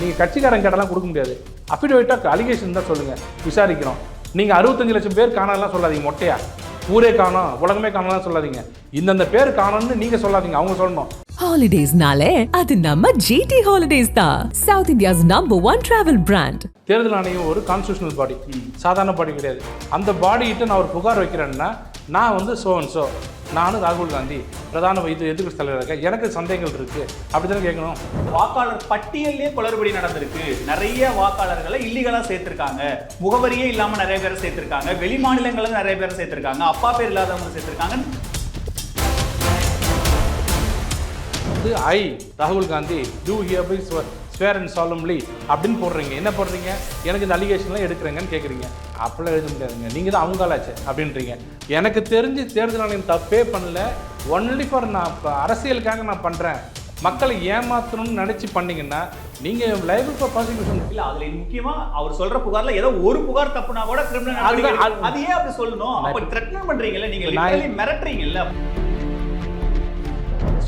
நீங்கள் கட்சிக்காரங்க கேட்டெல்லாம் கொடுக்க முடியாது. அஃபிடவிட்டாக அலிகேஷன் தான் சொல்லுங்கள் விசாரிக்கிறோம். நீங்கள் அறுபத்தஞ்சு லட்சம் பேர் காணலாம் சொல்லாதீங்க மொட்டையா. ஊரே காணோம் உலகமே காணலாம் சொல்லாதீங்க. இந்தந்த பேர் காணோம்னு நீங்கள் சொல்லாதீங்க அவங்க சொல்லணும். ஹாலிடேஸ்னாலே அது நம்ம ஜிடி ஹாலிடேஸ் தான் south India's number one travel brand தேர்தல் ஆணையம் ஒரு கான்ஸ்டியூஷனல் பாடி சாதாரண பாடி கிடையாது. அந்த பாடிகிட்ட நான் ஒரு புகார் வைக்கிறேன்னா நான் வந்து சோ அண்ட் சோ நானும் ராகுல் காந்தி பிரதான இது எதிர்கட்சி தலைவர் இருக்கேன். எனக்கு சந்தேகங்கள் இருக்குது அப்படி தானே கேட்கணும்? வாக்காளர் பட்டியல்லே குளறுபடி நடந்திருக்கு. நிறைய வாக்காளர்களை இல்லீகலா சேர்த்திருக்காங்க. முகவரியே இல்லாம நிறைய பேரை சேர்த்திருக்காங்க. வெளி மாநிலங்கள்ல நிறைய பேரை சேர்த்திருக்காங்க. அப்பா பேர் இல்லாதவங்க சேர்த்திருக்காங்க வந்து ஐ ராகுல் Gandhi do hereby swear and solemnly அப்படின்னு போடுறீங்க. என்ன போடுறீங்க? எனக்கு இந்த அலிகேஷன்லாம் எடுக்கிறீங்கன்னு கேட்குறீங்க அப்படிலாம் எழுத முடியாதுங்க. நீங்கள் தான் அவங்களாச்சு அப்படின்றீங்க. எனக்கு தெரிஞ்சு தேர்தல் ஆணையம் தப்பே பண்ணல. ஒன்லி ஃபார் நான் இப்போ அரசியலுக்காக நான் பண்ணுறேன் மக்களை ஏமாத்தணும்னு நினச்சி பண்ணீங்கன்னா நீங்கள் லைபிள் ஃபார் ப்ராசிக்யூஷன் இல்ல அதுல முக்கியமா அவர் சொல்ற புகார்ல ஏதோ ஒரு புகார் தப்புனா கூட கிரிமினல் அது- ஏன் அப்படி சொல்லணும். அப்ப த்ரெட்டன் பண்றீங்கல்ல நீங்க நான் literally மிரட்டுறீங்கல்ல.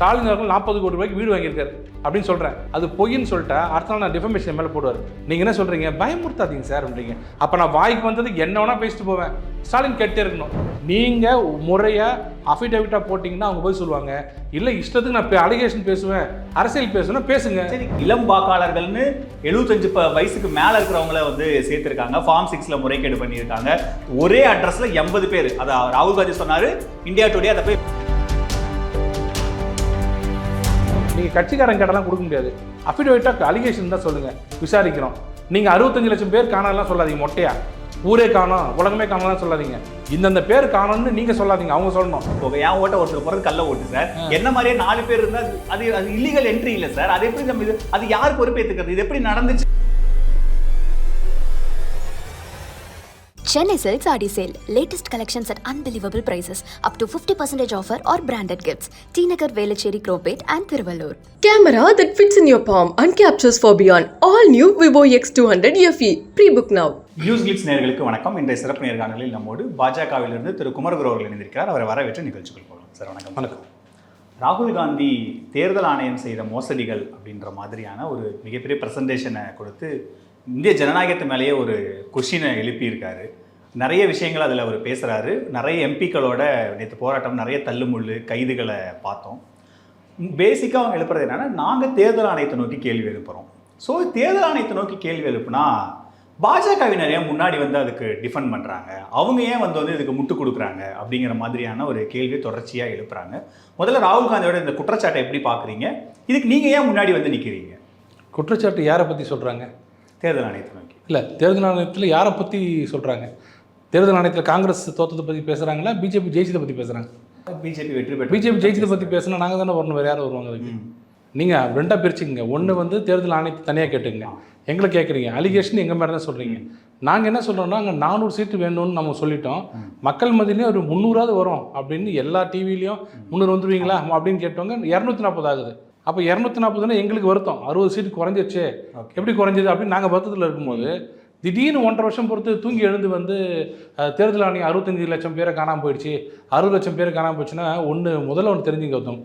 ஸ்டாலின் அவர்கள் நாற்பது கோடி ரூபாய்க்கு வீடு வாங்கியிருக்காரு அப்படின்னு சொல்கிறேன் அது பொய்ன்னு சொல்லிட்டு அடுத்த நாள் நான் டிஃபர்மேஷன் மேலே போடுவார். நீங்கள் என்ன சொல்கிறீங்க பயமுறுத்தாதீங்க சார் அப்படிங்க. அப்போ நான் வாய்க்கு வந்தது என்ன வேணால் பேசிட்டு போவேன். ஸ்டாலின் கேட்டே இருக்கணும். நீங்கள் முறையாக அஃபிடேவிட்டாக போட்டிங்கன்னா அவங்க போய் சொல்லுவாங்க. இல்லை இஷ்டத்துக்கு நான் அலிகேஷன் பேசுவேன். அரசியல் பேசுவேன் பேசுங்க. சரி இளம் வாக்காளர்கள்னு எழுபத்தஞ்சு ப வயசுக்கு மேலே இருக்கிறவங்கள வந்து சேர்த்துருக்காங்க. ஃபார்ம் சிக்ஸில் முறைகேடு பண்ணியிருக்காங்க. ஒரே அட்ரஸில் எண்பது பேர். அதை ராகுல் காந்தி சொன்னார். இந்தியா டுடே அதை போய் நீங்கள் கட்சிக்காரங்க கேட்டெல்லாம் கொடுக்க முடியாது. அஃபிடேவிட்டாக அலிகேஷன் தான் சொல்லுங்கள் விசாரிக்கிறோம். நீங்கள் அறுபத்தஞ்சு லட்சம் பேர் காணலாம் சொல்லாதீங்க மொட்டையா. ஊரே காணோம் உலகமே காணலாம் சொல்லாதீங்க. இந்தந்த பேர் காணோம்னு நீங்கள் சொல்லாதீங்க அவங்க சொல்லணும். போக என் ஓட்ட ஒருத்தர் போறது கள்ள ஓட்டு சார். என்ன மாதிரியே நாலு பேர் இருந்தா அது அது இல்லீகல் என்ட்ரி இல்ல சார். அது எப்படி நம்ம இது அது யார் பொறுப்பேற்றுக்கிறது இது எப்படி நடந்துச்சு? Chennai Silks Adi Sale. Latest collections at unbelievable prices. Up to 50% offer or branded gifts. T Nagar, Velachery, Cropate and Thiruvallur. Camera that fits in your palm and captures for beyond. All new Vivo X200 FE. Pre-book now. News clicks நேர்களுக்கு வணக்கம் இன்றைய சிறப்பு நேர்காணலில் நம்மோடு பாஜகவிலிருந்து திரு குமரகுரு அவர்கள் இணைந்திருக்கிறார் அவரை வரவேற்று நிகழ்ச்சிகள் போகலாம் சார் வணக்கம் வணக்கம் ராகுல் காந்தி தேர்தல் ஆணையம் செய்த மோசடிகள் அப்படின்ற மாதிரியான ஒரு மிகப்பெரிய ப்ரெசன்டேஷனை கொடுத்து இந்திய ஜனநாயகத்து மேலேயே ஒரு கொஷினை எழுப்பியிருக்காரு நிறைய விஷயங்கள் அதில் அவர் பேசுகிறாரு நிறைய எம்பிக்களோட நேற்று போராட்டம் நிறைய தள்ளுமுள்ளு கைதுகளை பார்த்தோம். பேசிக்காக அவங்க எழுப்புறது என்னன்னா நாங்கள் தேர்தல் ஆணையத்தை நோக்கி கேள்வி எழுப்புகிறோம் ஸோ தேர்தல் ஆணையத்தை நோக்கி கேள்வி எழுப்புனா பாஜகவினர் ஏன் முன்னாடி வந்து அதுக்கு டிஃபெண்ட் பண்ணுறாங்க அவங்க ஏன் வந்து வந்து இதுக்கு முட்டு கொடுக்குறாங்க? அப்படிங்கிற மாதிரியான ஒரு கேள்வியை தொடர்ச்சியாக எழுப்புறாங்க. முதல்ல ராகுல் காந்தியோட இந்த குற்றச்சாட்டை எப்படி பார்க்குறீங்க? இதுக்கு நீங்கள் ஏன் முன்னாடி வந்து நிற்கிறீங்க குற்றச்சாட்டு யாரை பற்றி சொல்கிறாங்க தேர்தல் ஆணையத்தை நோக்கி. இல்லை தேர்தல் ஆணையத்தில் யாரை பற்றி சொல்கிறாங்க தேர்தல் ஆணையத்தில் காங்கிரஸ் தோத்தத்தை பற்றி பேசுகிறாங்களா பிஜேபி ஜெயிச்சதை பற்றி பேசுகிறாங்க பிஜேபி வெற்றி பெற்று பிஜேபி ஜெயிச்சதை பற்றி பேசினா நாங்கள் தானே வரணும் வேறு யாரும் வருவாங்க அதுக்கு. நீங்கள் ரெண்டாக பிரிச்சுக்கங்க. ஒன்று வந்து தேர்தல் ஆணையத்தை தனியாக கேட்டுங்க எங்களை கேட்குறீங்க அலிகேஷன் எங்கள் மேலே தான் சொல்கிறீங்க நாங்கள் என்ன சொல்கிறோம்னா அங்கே நானூறு சீட்டு வேணும்னு நம்ம சொல்லிட்டோம். மக்கள் மத்தியிலே ஒரு முந்நூறாவது வரும் அப்படின்னு எல்லா டிவிலையும் முந்நூறு வந்துடுவீங்களா அப்படின்னு கேட்டவங்க இரநூத்தி நாற்பது ஆகுது. அப்போ இரநூத்தி நாற்பதுனா எங்களுக்கு வருத்தம். அறுபது சீட்டு குறைஞ்சிருச்சு. எப்படி குறைஞ்சது அப்படின்னு நாங்கள் வருத்தத்தில் இருக்கும்போது திடீர்னு ஒன்றரை வருஷம் பொறுத்து தூங்கி எழுந்து வந்து தேர்தல் ஆணையம் அறுபத்தஞ்சு லட்சம் பேரை காணாமல் போயிடுச்சு. அறுபது லட்சம் பேர் காணாமல் போயிடுச்சுன்னா ஒன்று முதல்ல ஒன்று தெரிஞ்சுங்க கௌதம்.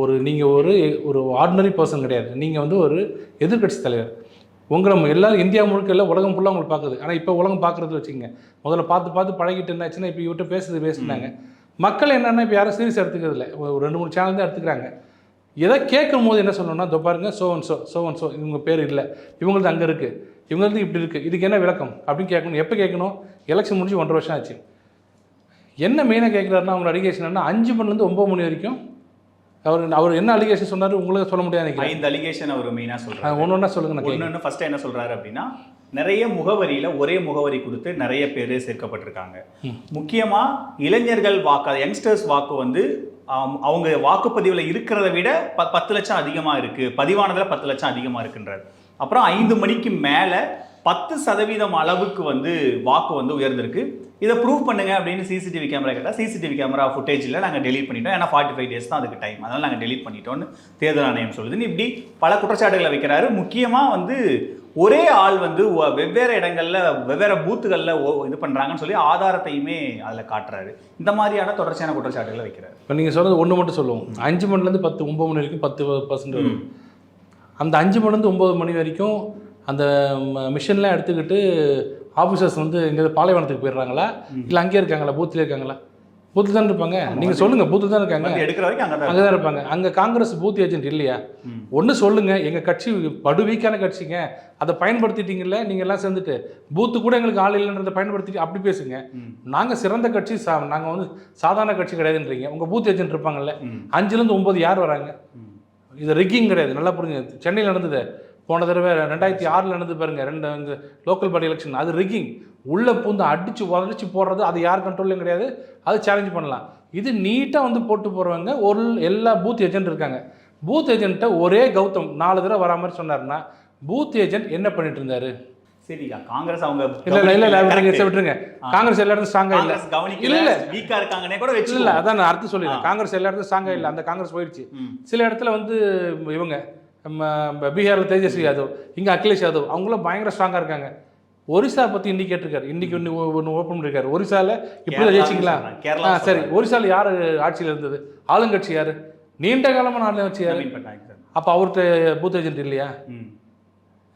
ஒரு நீங்கள் ஒரு ஒரு ஆர்டினரி பர்சன் கிடையாது. நீங்கள் வந்து ஒரு எதிர்க்கட்சி தலைவர். உங்களை எல்லாரும் இந்தியா முழுக்க எல்லாம் உலகம் ஃபுல்லாக உங்களுக்கு பார்க்குது ஆனால் இப்போ உலகம் பார்க்குறது வச்சுக்கோங்க. முதல்ல பார்த்து பார்த்து பழகிட்டு என்னாச்சுன்னா இப்போ இவர்கிட்ட பேசுறது பேசுனாங்க மக்கள் என்னென்னா இப்போ யாரும் சீரியஸ் எடுத்துக்கிறது இல்லை. ஒரு ரெண்டு மூணு சேனல் தான் எடுத்துக்கிறாங்க. எதை கேட்கும் போது என்ன சொல்லணும்னா இதோ பாருங்க so and so so and so இவங்க பேர் இல்லை. இவங்களது அங்கே இருக்குது இவங்களது இப்படி இருக்குது இதுக்கு என்ன விளக்கம்? அப்படின்னு கேட்கணும். எப்போ கேட்கணும்? எலெக்ஷன் முடிஞ்சு ஒன்றரை வருஷம் ஆச்சு. என்ன மெயினாக கேட்குறாருன்னா அவங்க அலிகேஷன் அஞ்சு மணிலேருந்து ஒம்பது மணி வரைக்கும் அவர் அவர் என்ன அலிகேஷன் சொன்னார் உங்களுக்கு சொல்ல முடியாது ஐந்து அலிகேஷன் அவர் மெயினாக சொல்கிறார் ஒன்று ஒன்றா சொல்லுங்க ஒன்று ஃபர்ஸ்ட் என்ன சொல்றாரு அப்படின்னா நிறைய முகவரியில ஒரே முகவரி கொடுத்து நிறைய பேர் சேர்க்கப்பட்டிருக்காங்க. முக்கியமா இளைஞர்கள் வாக்கு யங்ஸ்டர்ஸ் வாக்கு வந்து அவங்க வாக்குப்பதிவுல இருக்கிறத விட ப பத்து லட்சம் அதிகமா இருக்கு. பதிவானதுல பத்து லட்சம் அதிகமா இருக்குன்றார். அப்புறம் ஐந்து மணிக்கு மேல பத்து சதவீதம் அளவுக்கு வந்து வாக்கு வந்து உயர்ந்திருக்கு. இதை ப்ரூவ் பண்ணுங்க அப்படின்னு சிசிடிவி கேமரா கேட்டால் சிசிடிவி கேமரா ஃபுட்டேஜில் நாங்கள் டெலீட் பண்ணிட்டோம். ஏன்னா ஃபார்ட்டி ஃபைவ் டேஸ் தான் அதுக்கு டைம் அதனால் நாங்கள் டெலீட் பண்ணிட்டோம்னு தேர்தல் ஆணையம் சொல்லுதுன்னு இப்படி பல குற்றச்சாட்டுகளை வைக்கிறாரு. முக்கியமாக வந்து ஒரே ஆள் வந்து வெவ்வேறு இடங்கள்ல வெவ்வேறு பூத்துகளில் இது பண்ணுறாங்கன்னு சொல்லி ஆதாரத்தையுமே அதில் காட்டுறாரு. இந்த மாதிரியான தொடர்ச்சியான குற்றச்சாட்டுகளை வைக்கிறாரு. இப்போ நீங்கள் சொல்கிறது ஒன்று மட்டும் சொல்லுவோம். அஞ்சு மணிலேருந்து பத்து ஒம்பது மணி வரைக்கும் பத்து பர்சன்ட் அந்த அஞ்சு மணிலேருந்து ஒம்பது மணி வரைக்கும் அந்த மிஷின்லாம் எடுத்துக்கிட்டு ஆஃபீஸர்ஸ் வந்து எங்கேயாவது பாலைவனத்துக்கு போயிடுறாங்களா? இல்லை அங்கேயே இருக்காங்களா? பூத்தில் இருக்காங்களா? பூத்தில் தான் இருப்பாங்க? நீங்கள் சொல்லுங்கள் பூத்தில் தான் இருக்காங்க? எடுக்கிற வரைக்கும் அங்கே தான் இருப்பாங்க. அங்கே காங்கிரஸ் பூத் ஏஜென்ட் இல்லையா. ஒன்று சொல்லுங்க எங்கள் கட்சி படு வீக்கான கட்சிங்க. அதை பயன்படுத்திட்டீங்கல்ல நீங்கள் எல்லாம் சேர்ந்துட்டு. பூத்து கூட எங்களுக்கு ஆள் இல்லைன்றதை பயன்படுத்திட்டு அப்படி பேசுங்க. நாங்கள் சிறந்த கட்சி சா நாங்கள் வந்து சாதாரண கட்சி கிடையாதுன்றீங்க. உங்கள் பூத் ஏஜென்ட் இருப்பாங்கல்ல. அஞ்சுலேருந்து ஒம்பது யார் வராங்க. இது ரிக்கிங் கிடையாது. நல்லா புரிஞ்சு சென்னையில் நடந்தது. போன தடவை ரெண்டாயிரத்தி ஆறில் நடந்து பாருங்க. ரெண்டு இந்த லோக்கல் பாடி எலெக்ஷன் அது ரிக்கிங் உள்ளே பூந்து அடித்து உதச்சி போடுறது அது யார் கண்ட்ரோல்லையும் கிடையாது. அது சேலஞ்ச் பண்ணலாம். இது நீட்டாக வந்து போட்டு போகிறவங்க ஒரு எல்லா பூத் ஏஜென்ட் இருக்காங்க. பூத் ஏஜென்ட்டை ஒரே கௌதம் நாலு தடவை வரா மாதிரி சொன்னார்னா பூத் ஏஜென்ட் என்ன பண்ணிட்டு இருந்தாரு? சரியா காங்கிரஸ் அவங்க இல்ல இல்ல இல்ல விட்டுருங்க. காங்கிரஸ் எல்லா இடத்தும் ஸ்ட்ராங்கா இல்ல. கவனிக்கல. இல்ல, இல்ல. வீக்கா இருக்காங்கன்னே கூட வச்சு இல்ல அதான் நான் அர்த்தம் சொல்லிடுறேன். காங்கிரஸ் எல்லா இடத்தும் ஸ்ட்ராங்கா இல்ல. அந்த காங்கிரஸ் போயிடுச்சு. சில இடத்துல வந்து இவங்க நம்ம பீகார்ல தேஜஸ்வி யாதவ் இங்க அகிலேஷ் யாதவ் அவங்களும் பயங்கர ஸ்ட்ராங்கா இருக்காங்க. ஒரிசா பத்தி இன்னைக்கு கேட்டிருக்காரு. இன்னைக்கு ஒன்று ஒன்று ஓப்பன் பண்ணிருக்காரு. ஒரிசால இப்படி ஜெயிச்சிங்களா? ஆ சரி. ஒரிசால யாரு ஆட்சியில் இருந்தது? ஆளுங்கட்சி யாரு? நீண்ட காலமான ஆளுங்கட்சி யாரு? சார். அப்ப அவர்கிட்ட பூத் ஏஜென்ட் இல்லையா.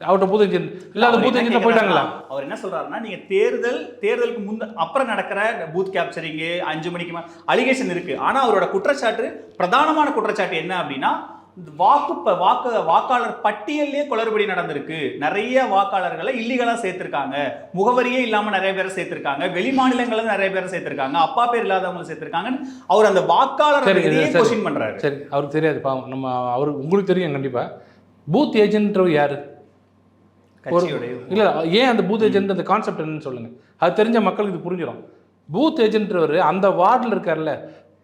அவர்கிட்ட பூத் ஏஜென்ட் இல்லாத பூத் என்ன ஏஜென்ட் போயிட்டாங்களா? அவர் என்ன சொல்றாருன்னா நீங்க தேர்தல் தேர்தலுக்கு முந்த அப்புறம் நடக்கிற பூத் கேப்சரிங் அஞ்சு மணிக்கு அலிகேஷன் இருக்கு. ஆனா அவரோட குற்றச்சாட்டு பிரதானமான குற்றச்சாட்டு என்ன அப்படின்னா வாக்கு வாக்கு வாக்காளர் பட்டியல்லே குளறுபடி நடந்திருக்கு. நிறைய வாக்காளர்களை இல்லீகலா சேர்த்திருக்காங்க. முகவரியே இல்லாம நிறைய பேரை சேர்த்திருக்காங்க. வெளி மாநிலங்கள்ல நிறைய பேரை சேர்த்திருக்காங்க. அப்பா பேர் இல்லாதவங்களை சேர்த்திருக்காங்கன்னு அவர் அந்த வாக்காளர். கொஸ்டின் பண்றாரு. சரி அவருக்கு தெரியாது பாவம். நம்ம அவர் உங்களுக்கு தெரியும் கண்டிப்பா. பூத் ஏஜென்ட் யாரு? கட்சியோடைய இல்ல ஏன் அந்த பூத் ஏஜென்ட் அந்த கான்செப்ட் என்னன்னு சொல்லுங்க. அது தெரிஞ்ச மக்களுக்கு இது புரிஞ்சிடும் பூத் ஏஜென்ட்வர் அந்த வார்டில் இருக்கார்ல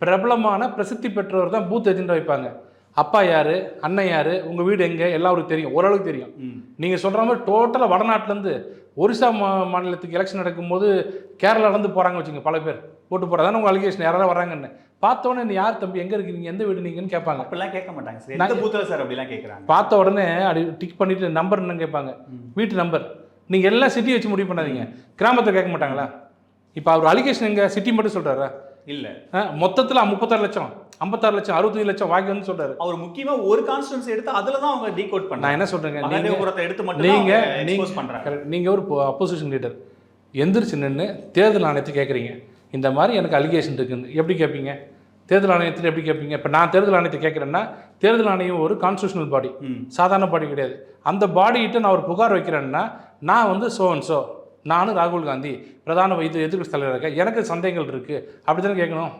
பிரபலமான பிரசித்தி பெற்றவர் தான் பூத் ஏஜென்ட் வைப்பாங்க. அப்பா யாரு அண்ணன் யாரு உங்க வீடு எங்க எல்லாம் அவருக்கு தெரியும் ஓரளவுக்கு தெரியும். ம். நீங்க சொல்ற மாதிரி டோட்டலாக வடநாட்டிலேருந்து ஒரிசா மா மாநிலத்துக்கு எலெக்ஷன் நடக்கும்போது கேரளாலேருந்து போறாங்க வச்சுங்க பல பேர். ஓட்டு போகிறதான உங்க அலிகேஷன் யாராவது வராங்கன்னு பார்த்தோன்னே நீ யார் தம்பி எங்க இருக்கீங்க எந்த வீடு நீங்கன்னு கேட்பாங்க. அப்படிலாம் கேட்க மாட்டாங்க சார். எந்த பூத்துல சார் அப்படிலாம் கேட்கறாங்க? பார்த்த உடனே அப்படி டிக் பண்ணிட்டு நம்பர் என்ன கேட்பாங்க. வீட்டு நம்பர் நீங்கள் எல்லாம் சிட்டி வச்சு முடிவு பண்ணாதீங்க. கிராமத்தை கேட்க மாட்டாங்களா? இப்போ அவர் அலிகேஷன் எங்க? சிட்டி மட்டும் சொல்றாரா? இல்ல. மொத்தத்தில் முப்பத்தாறு லட்சம் ஐம்பத்தாறு லட்சம் அறுபத்தஞ்சு லட்சம் வாங்கி வந்து சொல்றாரு. அவர் முக்கியமா ஒரு கான்ஸ்டிடன்சி எடுத்து அதுல தான் அவங்க டீகோட் நான் பண்ணாங்க என்ன சொல்றேங்க? நீங்க எடுத்து மட்டும் நீங்க நீங்க பண்றாங்க. நீங்க ஒரு அப்போசிஷன் லீடர் எந்திரிச்சு நின்று தேர்தல் ஆணையத்தை கேட்குறீங்க. இந்த மாதிரி எனக்கு அலிகேஷன் இருக்குன்னு. எப்படி கேட்பீங்க தேர்தல் ஆணையத்தில் எப்படி கேட்பீங்க இப்போ நான் தேர்தல் ஆணையத்தை கேட்குறேன்னா தேர்தல் ஆணையம் ஒரு கான்ஸ்டியூஷனல் பாடி. சாதாரண பாடி கிடையாது. அந்த பாடிகிட்ட நான் ஒரு புகார் வைக்கிறேன்னா நான் வந்து சோ அண்ட் சோ நானும் ராகுல் காந்தி பிரதான இது எதிர்க்கட்சி தலைவர் இருக்கேன் எனக்கு சந்தேகங்கள் இருக்குது அப்படி தானே கேட்கணும்?